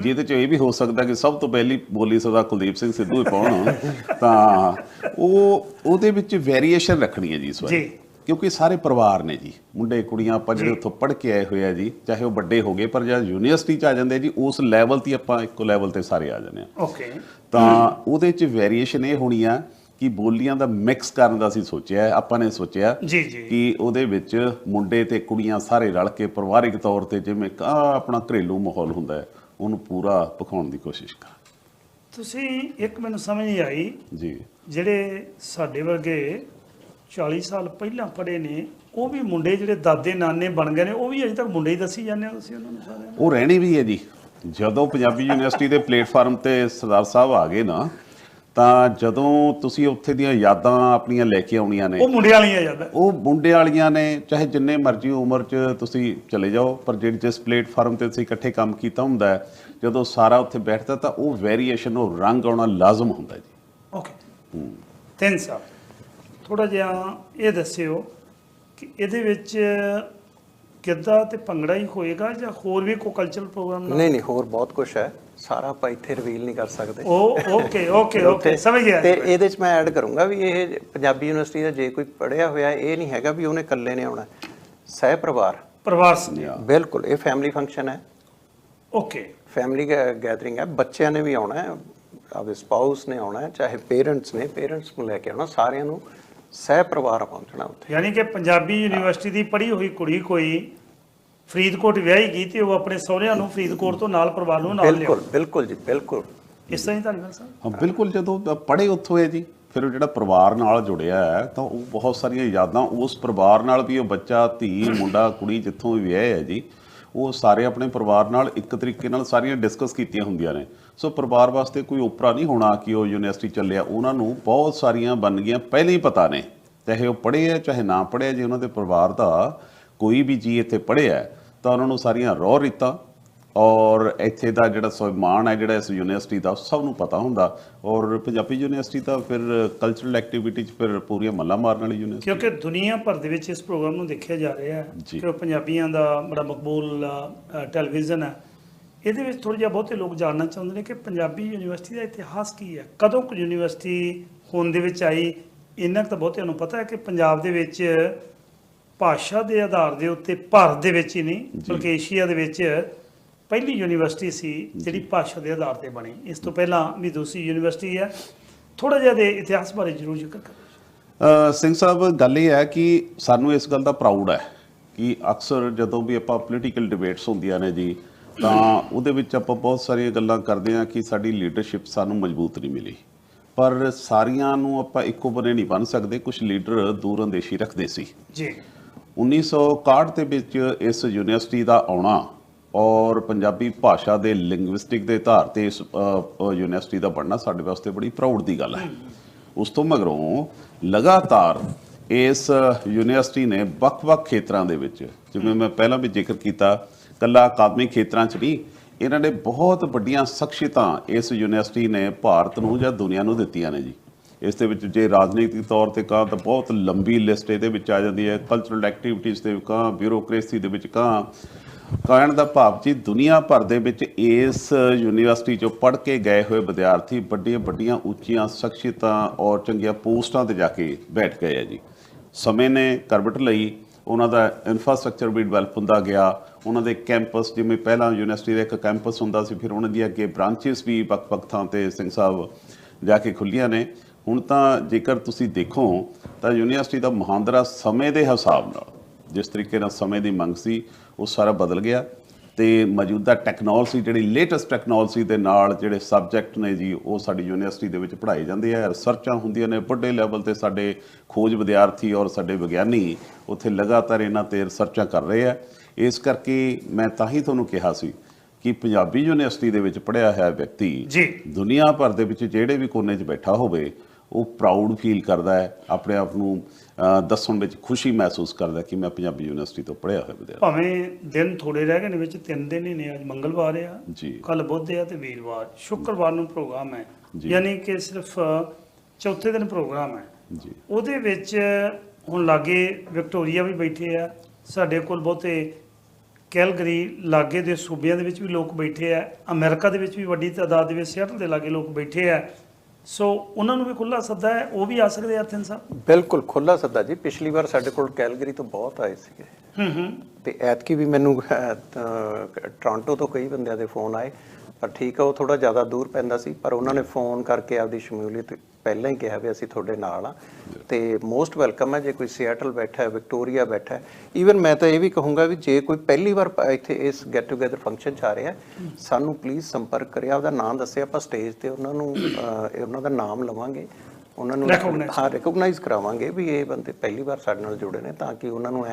ਜਿਹਦੇ ਚ ਇਹ ਵੀ ਹੋ ਸਕਦਾ ਕਿ ਸਭ ਤੋਂ ਪਹਿਲੀ ਬੋਲੀ ਸਦਾ ਕੁਲਦੀਪ ਸਿੰਘ ਸਿੱਧੂ ਹੀ ਪਾਉਣ। ਤਾਂ ਉਹ ਉਹਦੇ ਵਿੱਚ ਵੇਰੀਏਸ਼ਨ ਰੱਖਣੀ ਹੈ ਜੀ ਇਸ ਵਾਰੀ। ਜੀ। ਕਿਉਂਕਿ ਸਾਰੇ ਪਰਿਵਾਰ ਨੇ ਜੀ ਮੁੰਡੇ ਕੁੜੀਆਂ ਆਪਾਂ ਜਿਹੜੇ ਉੱਥੋਂ ਪੜ੍ਹ ਕੇ ਆਏ ਹੋਏ ਆ ਜੀ ਚਾਹੇ ਉਹ ਵੱਡੇ ਹੋ ਗਏ ਪਰ ਜਦ ਯੂਨੀਵਰਸਿਟੀ ਚ ਆ ਜਾਂਦੇ ਆ ਜੀ ਉਸ ਲੈਵਲ ਤੇ ਆਪਾਂ ਇੱਕੋ ਲੈਵਲ ਤੇ ਸਾਰੇ ਆ ਜਾਂਦੇ ਆ। ਓਕੇ ਤਾਂ ਉਹਦੇ ਚ ਵੇਰੀਏਸ਼ਨ ਇਹ ਹੋਣੀ ਆ ਕਿ ਬੋਲੀਆਂ ਦਾ ਮਿਕਸ ਕਰਨ ਦਾ ਅਸੀਂ ਸੋਚਿਆ ਆਪਾਂ ਨੇ ਸੋਚਿਆ ਜੀ ਜੀ। ਕਿ ਉਹਦੇ ਵਿੱਚ ਮੁੰਡੇ ਤੇ ਕੁੜੀਆਂ ਸਾਰੇ ਰਲ ਕੇ ਪਰਿਵਾਰਿਕ ਤੌਰ ਤੇ ਜਿਵੇਂ ਕਾ ਆਪਣਾ ਘਰੇਲੂ ਮਾਹੌਲ ਹੁੰਦਾ ਹੈ ਉਹਨੂੰ ਪੂਰਾ ਪਖਾਉਣ ਦੀ ਕੋਸ਼ਿਸ਼ ਕਰਾਂ। ਤੁਸੀਂ ਇੱਕ ਮੈਨੂੰ ਸਮਝ ਨਹੀਂ ਆਈ ਜੀ। ਜਿਹੜੇ ਸਾਡੇ ਵਰਗੇ 40 ਸਾਲ ਪਹਿਲਾਂ ਪੜ੍ਹੇ ਨੇ ਉਹ ਵੀ ਮੁੰਡੇ ਜਿਹੜੇ ਦਾਦੇ ਨਾਨੇ ਬਣ ਗਏ ਨੇ ਉਹ ਵੀ ਅਜੇ ਤੱਕ ਮੁੰਡੇ ਹੀ ਦੱਸੀ ਜਾਂਦੇ ਹੋ ਤੁਸੀਂ ਉਹਨਾਂ ਨੂੰ ਸਾਰਿਆਂ ਨੂੰ? ਉਹ ਰਹਿਣੀ ਵੀ ਹੈ ਜੀ। ਜਦੋਂ ਪੰਜਾਬੀ ਯੂਨੀਵਰਸਿਟੀ ਦੇ ਪਲੇਟਫਾਰਮ ਤੇ ਸਰਦਾਰ ਸਾਹਿਬ ਆ ਗਏ ਨਾ ਤਾਂ ਜਦੋਂ ਤੁਸੀਂ ਉੱਥੇ ਦੀਆਂ ਯਾਦਾਂ ਆਪਣੀਆਂ ਲੈ ਕੇ ਆਉਣੀਆਂ ਨੇ ਉਹ ਮੁੰਡੇ ਵਾਲੀਆਂ ਯਾਦਾਂ। ਉਹ ਮੁੰਡੇ ਵਾਲੀਆਂ ਨੇ ਚਾਹੇ ਜਿੰਨੇ ਮਰਜ਼ੀ ਉਮਰ 'ਚ ਤੁਸੀਂ ਚਲੇ ਜਾਓ ਪਰ ਜਿਹੜੀ ਜਿਸ ਪਲੇਟਫਾਰਮ ਤੇ ਤੁਸੀਂ ਇਕੱਠੇ ਕੰਮ ਕੀਤਾ ਹੁੰਦਾ ਹੈ ਜਦੋਂ ਸਾਰਾ ਉੱਥੇ ਬੈਠਦਾ ਤਾਂ ਉਹ ਵੇਰੀਏਸ਼ਨ ਉਹ ਰੰਗ ਆਉਣਾ ਲਾਜ਼ਮ ਹੁੰਦਾ ਜੀ। ਓਕੇ ਤਿੰਨ ਸਾਲ। ਥੋੜਾ ਜਿਹਾ ਇਹ ਦੱਸਿਓ ਕਿ ਇਹਦੇ ਵਿੱਚ ਗਿੱਧਾ ਤੇ ਭੰਗੜਾ ਹੀ ਹੋਏਗਾ ਜਾਂ ਹੋਰ ਵੀ ਕੋਈ ਕਲਚਰਲ ਪ੍ਰੋਗਰਾਮ ਨਹੀਂ ਨਹੀਂ ਹੋਰ ਬਹੁਤ ਕੁਝ ਹੈ। ਸਾਰਾ ਆਪਾਂ ਇੱਥੇ ਰਿਵੀਲ ਨਹੀਂ ਕਰ ਸਕਦੇ। ਉਹ ਓਕੇ ਓਕੇ ਓਕੇ ਸਮਝ ਗਿਆ। ਤੇ ਇਹਦੇ ਚ ਮੈਂ ਐਡ ਕਰੂੰਗਾ ਵੀ ਇਹ ਪੰਜਾਬੀ ਯੂਨੀਵਰਸਿਟੀ ਦਾ ਜੇ ਕੋਈ ਪੜਿਆ ਹੋਇਆ ਇਹ ਨਹੀਂ ਹੈਗਾ ਵੀ ਉਹਨੇ ਇਕੱਲੇ ਨੇ ਆਉਣਾ। ਸਹਿ ਪਰਿਵਾਰ ਪਰਿਵਾਰ ਸਮੇਤ ਬਿਲਕੁਲ ਇਹ ਫੈਮਿਲੀ ਫੰਕਸ਼ਨ ਹੈ। ਓਕੇ। ਫੈਮਿਲੀ ਗੈਦਰਿੰਗ ਹੈ। ਬੱਚਿਆਂ ਨੇ ਵੀ ਆਉਣਾ ਹੈ ਆਪਦੇ ਸਪਾਊਸ ਨੇ ਆਉਣਾ ਹੈ ਚਾਹੇ ਪੇਰੈਂਟਸ ਨੇ ਪੇਰੈਂਟਸ ਨੂੰ ਲੈ ਕੇ ਆਉਣਾ ਸਾਰਿਆਂ ਨੂੰ ਸਹਿ ਪਰਿਵਾਰ ਪਹੁੰਚਣਾ ਉੱਥੇ। ਯਾਨੀ ਕਿ ਪੰਜਾਬੀ ਯੂਨੀਵਰਸਿਟੀ ਦੀ ਪੜ੍ਹੀ ਹੋਈ ਕੁੜੀ ਕੋਈ ਫਰੀਦਕੋਟ ਵਿਆਹੀ ਗਈ ਤੇ ਉਹ ਆਪਣੇ ਸਹੁਰਿਆਂ ਨੂੰ ਫਰੀਦਕੋਟ ਤੋਂ ਨਾਲ ਪਰਿਵਾਰ ਨੂੰ ਨਾਲ ਲਿਆਓ ਬਿਲਕੁਲ ਬਿਲਕੁਲ ਜੀ ਬਿਲਕੁਲ। ਇਸ ਤਰ੍ਹਾਂ ਹੀ ਧਾਰੀਵਾਲ ਸਾਹਿਬ ਹਾਂ ਬਿਲਕੁਲ ਜਦੋਂ ਪੜ੍ਹੇ ਉੱਥੋਂ ਹੈ ਜੀ ਫਿਰ ਉਹ ਜਿਹੜਾ ਪਰਿਵਾਰ ਨਾਲ ਜੁੜਿਆ ਹੈ ਤਾਂ ਉਹ ਬਹੁਤ ਸਾਰੀਆਂ ਯਾਦਾਂ ਉਸ ਪਰਿਵਾਰ ਨਾਲ ਵੀ ਉਹ ਬੱਚਾ ਧੀ ਮੁੰਡਾ ਕੁੜੀ ਜਿੱਥੋਂ ਵੀ ਵਿਆਹਿਆ ਹੈ ਜੀ ਉਹ ਸਾਰੇ ਆਪਣੇ ਪਰਿਵਾਰ ਨਾਲ ਇੱਕ ਤਰੀਕੇ ਨਾਲ ਸਾਰੀਆਂ ਡਿਸਕਸ ਕੀਤੀਆਂ ਹੁੰਦੀਆਂ ਨੇ। ਸੋ ਪਰਿਵਾਰ ਵਾਸਤੇ ਕੋਈ ਓਪਰਾ ਨਹੀਂ ਹੋਣਾ ਕਿ ਉਹ ਯੂਨੀਵਰਸਿਟੀ ਚੱਲਿਆ ਉਹਨਾਂ ਨੂੰ ਬਹੁਤ ਸਾਰੀਆਂ ਬੰਨਗੀਆਂ ਪਹਿਲਾਂ ਹੀ ਪਤਾ ਨੇ। ਚਾਹੇ ਉਹ ਪੜ੍ਹੇ ਹੈ ਚਾਹੇ ਨਾ ਪੜ੍ਹੇ ਜੇ ਉਹਨਾਂ ਦੇ ਪਰਿਵਾਰ ਦਾ ਕੋਈ ਵੀ ਜੀ ਇੱਥੇ ਪੜ੍ਹਿਆ ਹੈ, ਤਾਂ ਉਹਨਾਂ ਨੂੰ ਸਾਰੀਆਂ ਰੋਹ ਰੀਤਾਂ ਔਰ ਇੱਥੇ ਦਾ ਜਿਹੜਾ ਸਨਮਾਨ ਹੈ ਜਿਹੜਾ ਇਸ ਯੂਨੀਵਰਸਿਟੀ ਦਾ ਸਭ ਨੂੰ ਪਤਾ ਹੁੰਦਾ। ਔਰ ਪੰਜਾਬੀ ਯੂਨੀਵਰਸਿਟੀ ਤਾਂ ਫਿਰ ਕਲਚਰਲ ਐਕਟੀਵਿਟੀ 'ਚ ਫਿਰ ਪੂਰੀਆਂ ਮੱਲਾ ਮਾਰਨ ਵਾਲੀ ਯੂਨੀਵਰਸਿਟੀ। ਕਿਉਂਕਿ ਦੁਨੀਆ ਭਰ ਦੇ ਵਿੱਚ ਇਸ ਪ੍ਰੋਗਰਾਮ ਨੂੰ ਦੇਖਿਆ ਜਾ ਰਿਹਾ ਹੈ। ਕਿ ਉਹ ਪੰਜਾਬੀਆਂ ਦਾ ਬੜਾ ਮਕਬੂਲ ਟੈਲੀਵਿਜ਼ਨ ਹੈ। ਇਹਦੇ ਵਿੱਚ ਥੋੜ੍ਹਾ ਜਿਹਾ ਬਹੁਤੇ ਲੋਕ ਜਾਣਨਾ ਚਾਹੁੰਦੇ ਨੇ ਕਿ ਪੰਜਾਬੀ ਯੂਨੀਵਰਸਿਟੀ ਦਾ ਇਤਿਹਾਸ ਕੀ ਹੈ? ਕਦੋਂ ਕੁ ਯੂਨੀਵਰਸਿਟੀ ਹੋਂਦ ਦੇ ਵਿੱਚ ਆਈ? ਕੁ ਤਾਂ ਬਹੁਤਿਆਂ ਨੂੰ ਪਤਾ ਹੈ ਕਿ ਪੰਜਾਬ ਦੇ ਵਿੱਚ ਭਾਸ਼ਾ ਦੇ ਆਧਾਰ ਦੇ ਉੱਤੇ ਭਾਰਤ ਦੇ ਵਿੱਚ ਹੀ ਨਹੀਂ ਬਲਕਿ ਏਸ਼ੀਆ ਦੇ ਵਿੱਚ ਪਹਿਲੀ ਯੂਨੀਵਰਸਿਟੀ ਸੀ ਜਿਹੜੀ ਭਾਸ਼ਾ ਦੇ ਆਧਾਰ ਤੇ ਬਣੀ। ਇਸ ਤੋਂ ਪਹਿਲਾਂ ਵੀ ਦੂਸਰੀ ਯੂਨੀਵਰਸਿਟੀ ਹੈ। ਥੋੜਾ ਜਿਹਾ ਦੇ ਇਤਿਹਾਸ ਬਾਰੇ ਜ਼ਰੂਰ ਜ਼ਿਕਰ ਕਰੋ ਸਿੰਘ ਸਾਹਿਬ ਗੱਲ ਇਹ ਹੈ ਕਿ ਸਾਨੂੰ ਇਸ ਗੱਲ ਦਾ ਪ੍ਰਾਊਡ ਹੈ ਕਿ ਅਕਸਰ ਜਦੋਂ ਵੀ ਆਪਾਂ ਪੋਲੀਟੀਕਲ ਡਿਬੇਟਸ ਹੁੰਦੀਆਂ ਨੇ ਜੀ ਤਾਂ ਉਹਦੇ ਵਿੱਚ ਆਪਾਂ ਬਹੁਤ ਸਾਰੀਆਂ ਗੱਲਾਂ ਕਰਦੇ ਹਾਂ ਕਿ ਸਾਡੀ ਲੀਡਰਸ਼ਿਪ ਸਾਨੂੰ ਮਜ਼ਬੂਤ ਨਹੀਂ ਮਿਲੀ। ਪਰ ਸਾਰੀਆਂ ਨੂੰ ਆਪਾਂ ਇੱਕੋ ਬਨੇ ਨਹੀਂ ਬਣ ਸਕਦੇ। ਕੁਝ ਲੀਡਰ ਦੂਰ ਅੰਦੇਸ਼ੀ ਰੱਖਦੇ ਸੀ। ਜੀ। 1961 ਦੇ ਵਿੱਚ ਇਸ ਯੂਨੀਵਰਸਿਟੀ ਦਾ ਆਉਣਾ ਔਰ ਪੰਜਾਬੀ ਭਾਸ਼ਾ ਦੇ ਲਿੰਗੁਇਸਟਿਕ ਦੇ ਆਧਾਰ ਤੇ ਇਸ ਯੂਨੀਵਰਸਿਟੀ ਦਾ ਬਣਨਾ ਸਾਡੇ ਵਾਸਤੇ ਬੜੀ ਪ੍ਰਾਊਡ ਦੀ ਗੱਲ ਹੈ। ਉਸ ਤੋਂ ਮਗਰੋਂ ਲਗਾਤਾਰ ਇਸ ਯੂਨੀਵਰਸਿਟੀ ਨੇ ਵੱਖ-ਵੱਖ ਖੇਤਰਾਂ ਦੇ ਵਿੱਚ, ਜਿਵੇਂ ਮੈਂ ਪਹਿਲਾਂ ਵੀ ਜ਼ਿਕਰ ਕੀਤਾ, ਕੱਲਾ ਅਕਾਦਮਿਕ ਖੇਤਰਾਂ 'ਚ ਨਹੀਂ, ਇਹਨਾਂ ਨੇ ਬਹੁਤ ਵੱਡੀਆਂ ਸ਼ਖਸੀਅਤਾਂ ਇਸ ਯੂਨੀਵਰਸਿਟੀ ਨੇ ਭਾਰਤ ਨੂੰ ਜਾਂ ਦੁਨੀਆ ਨੂੰ ਦਿੱਤੀਆਂ ਨੇ ਜੀ। ਇਸ ਦੇ ਵਿੱਚ ਜੇ ਰਾਜਨੀਤਿਕ ਤੌਰ ਤੇ ਕਹਾਂ ਤਾਂ ਬਹੁਤ ਲੰਬੀ ਲਿਸਟ ਇਹਦੇ ਵਿੱਚ ਆ ਜਾਂਦੀ ਹੈ। ਕਲਚਰਲ ਐਕਟੀਵਿਟੀਜ਼ ਦੇ ਕਹਾਂ ਬਿਊਰੋਕ੍ਰੇਸੀ ਦੇ ਵਿੱਚ ਕਹਾਂ ਕਹਿਣ ਦਾ ਭਾਵ ਜੀ, ਦੁਨੀਆ ਭਰ ਦੇ ਵਿੱਚ ਇਸ ਯੂਨੀਵਰਸਿਟੀ ਚੋਂ ਪੜ੍ਹ ਕੇ ਗਏ ਹੋਏ ਵਿਦਿਆਰਥੀ ਵੱਡੀਆਂ ਵੱਡੀਆਂ ਉੱਚੀਆਂ ਸ਼ਖਸੀਅਤਾਂ ਔਰ ਚੰਗੀਆਂ ਪੋਸਟਾਂ ਤੇ ਜਾ ਕੇ ਬੈਠ ਗਏ ਆ ਜੀ। ਸਮੇਂ ਨੇ ਕਰਵਟ ਲਈ, ਉਹਨਾਂ ਦਾ ਇਨਫਰਾਸਟ੍ਰਕਚਰ ਵੀ ਡਿਵੈਲਪ ਹੁੰਦਾ ਗਿਆ। ਉਹਨਾਂ ਦੇ ਕੈਂਪਸ ਜਿਵੇਂ ਪਹਿਲਾਂ ਯੂਨੀਵਰਸਿਟੀ ਦਾ ਇੱਕ ਕੈਂਪਸ ਹੁੰਦਾ ਸੀ, ਫਿਰ ਉਹਨਾਂ ਦੀਆਂ ਅੱਗੇ ਬ੍ਰਾਂਚੇਸ ਵੀ ਵੱਖ-ਵੱਖ ਥਾਂ ਤੇ ਸਿੰਘ ਸਾਹਿਬ ਜਾ ਕੇ ਖੁੱਲੀਆਂ ਨੇ। ਹੁਣ ਤਾਂ ਜੇਕਰ ਤੁਸੀਂ ਦੇਖੋ ਤਾਂ ਯੂਨੀਵਰਸਿਟੀ ਦਾ ਮਹਾਂਦਰਾ ਸਮੇਂ ਦੇ ਹਿਸਾਬ ਨਾਲ ਜਿਸ ਤਰੀਕੇ ਨਾਲ ਸਮੇਂ ਦੀ ਮੰਗ ਸੀ ਉਹ ਸਾਰਾ ਬਦਲ ਗਿਆ। ਤੇ ਮੌਜੂਦਾ ਟੈਕਨੋਲੋਜੀ ਜਿਹੜੀ ਲੇਟੈਸਟ ਟੈਕਨੋਲੋਜੀ ਦੇ ਨਾਲ ਜਿਹੜੇ ਸਬਜੈਕਟ ਨੇ ਜੀ ਉਹ ਸਾਡੀ ਯੂਨੀਵਰਸਿਟੀ ਦੇ ਵਿੱਚ ਪੜ੍ਹਾਏ ਜਾਂਦੇ ਆ। ਰਿਸਰਚਾਂ ਹੁੰਦੀਆਂ ਨੇ ਵੱਡੇ ਲੈਵਲ ਤੇ ਸਾਡੇ ਖੋਜ ਵਿਦਿਆਰਥੀ ਔਰ ਸਾਡੇ ਵਿਗਿਆਨੀ ਉੱਥੇ ਲਗਾਤਾਰ ਇਹਨਾਂ ਤੇ ਰਿਸਰਚਾਂ ਕਰ ਰਹੇ ਆ। ਇਸ ਕਰਕੇ ਮੈਂ ਤਾਂ ਹੀ ਤੁਹਾਨੂੰ ਕਿਹਾ ਸੀ ਕਿ ਪੰਜਾਬੀ ਯੂਨੀਵਰਸਿਟੀ ਦੇ ਵਿੱਚ ਪੜ੍ਹਿਆ ਹੋਇਆ ਵਿਅਕਤੀ ਜੀ। ਦੁਨੀਆ ਭਰ ਦੇ ਵਿੱਚ ਜਿਹੜੇ ਵੀ ਕੋਨੇ 'ਚ ਬੈਠਾ ਹੋਵੇ ਉਹ ਪ੍ਰਾਊਡ ਫੀਲ ਕਰਦਾ ਹੈ ਆਪਣੇ ਆਪ ਨੂੰ ਦੱਸਣ ਵਿੱਚ ਖੁਸ਼ੀ ਮਹਿਸੂਸ ਕਰਦਾ ਕਿ ਮੈਂ ਪੰਜਾਬੀ ਯੂਨੀਵਰਸਿਟੀ ਤੋਂ ਪੜ੍ਹਿਆ ਹੋਇਆ ਵਿਦਿਆਰਥੀ ਭਾਵੇਂ ਦਿਨ ਥੋੜੇ ਰਹਿ ਗਏ ਨੇ ਵਿੱਚ ਤਿੰਨ ਦਿਨ ਹੀ ਨੇ ਅੱਜ ਮੰਗਲਵਾਰ ਆ ਜੀ। ਕੱਲ ਬੁੱਧ ਆ ਤੇ ਵੀਰਵਾਰ। ਸ਼ੁੱਕਰਵਾਰ ਨੂੰ ਪ੍ਰੋਗਰਾਮ ਹੈ। ਯਾਨੀ ਕਿ ਸਿਰਫ ਚੌਥੇ ਦਿਨ ਪ੍ਰੋਗਰਾਮ ਹੈ। ਜੀ। ਉਹਦੇ ਵਿੱਚ ਹੁਣ ਲਾਗੇ ਵਿਕਟੋਰੀਆ ਵੀ ਬੈਠੇ ਆ। ਸਾਡੇ ਕੋਲ ਬਹੁਤੇ ਕੈਲਗਰੀ ਲਾਗੇ ਦੇ ਸੂਬਿਆਂ ਦੇ ਵਿੱਚ ਵੀ ਲੋਕ ਬੈਠੇ ਆ। ਅਮਰੀਕਾ ਦੇ ਵਿੱਚ ਵੀ ਵੱਡੀ ਤਾਦਾਦ ਦੇ ਵਿੱਚ ਸਿਆਟਲ ਦੇ ਲਾਗੇ ਲੋਕ ਬੈਠੇ ਆ। ਸੋ ਉਹਨਾਂ ਨੂੰ ਵੀ ਖੁੱਲਾ ਸੱਦਾ ਹੈ ਉਹ ਵੀ ਆ ਸਕਦੇ ਆ ਅਰਥਨ ਸਾਹਿਬ? ਬਿਲਕੁਲ ਖੁੱਲਾ ਸੱਦਾ ਜੀ। ਪਿਛਲੀ ਵਾਰ ਸਾਡੇ ਕੋਲ ਕੈਲਗਰੀ ਤੋਂ ਬਹੁਤ ਆਏ ਸੀਗੇ। ਹੂੰ ਹੂੰ। ਤੇ ਐਤਕੀ ਵੀ ਮੈਨੂੰ ਟੋਰਾਂਟੋ ਤੋਂ ਕਈ ਬੰਦਿਆਂ ਦੇ ਫੋਨ ਆਏ। ਪਰ ਠੀਕ ਆ ਉਹ ਥੋੜਾ ਜ਼ਿਆਦਾ ਦੂਰ ਪੈਂਦਾ ਸੀ ਪਰ ਉਹਨਾਂ ਨੇ ਫੋਨ ਕਰਕੇ ਆਪਦੀ ਸ਼ਮੂਲੀਅਤ ਪਹਿਲਾਂ ਹੀ ਕਿਹਾ ਵੀ ਅਸੀਂ ਤੁਹਾਡੇ ਨਾਲ ਆ। ਤੇ ਮੋਸਟ ਵੈਲਕਮ ਹੈ ਜੇ ਕੋਈ ਸੀਐਟਲ ਬੈਠਾ ਹੈ ਵਿਕਟੋਰੀਆ ਬੈਠਾ ਹੈ। ਈਵਨ ਮੈਂ ਤਾਂ ਇਹ ਵੀ ਕਹੂੰਗਾ ਵੀ ਜੇ ਕੋਈ ਪਹਿਲੀ ਵਾਰ ਇੱਥੇ ਇਸ ਗੈਟ ਟੂਗੇਦਰ ਫੰਕਸ਼ਨ 'ਚ ਆ ਰਿਹਾ ਹੈ, ਸਾਨੂੰ ਪਲੀਜ਼ ਸੰਪਰਕ ਕਰਿਆ ਆਪਦਾ ਨਾਮ ਦੱਸਿਆ ਆਪਾਂ ਸਟੇਜ ਤੇ ਉਹਨਾਂ ਨੂੰ ਉਹਨਾਂ ਦਾ ਨਾਮ ਲਵਾਂਗੇ। ਉਹਨਾਂ ਨੂੰ ਹਾਂ ਰეკਗਨਾਈਜ਼ ਕਰਾਵਾਂਗੇ ਵੀ ਇਹ ਬੰਦੇ ਪਹਿਲੀ ਵਾਰ ਸਾਡੇ ਨਾਲ ਜੁੜੇ ਨੇ ਤਾਂ ਕਿ ਉਹਨਾਂ ਨੂੰ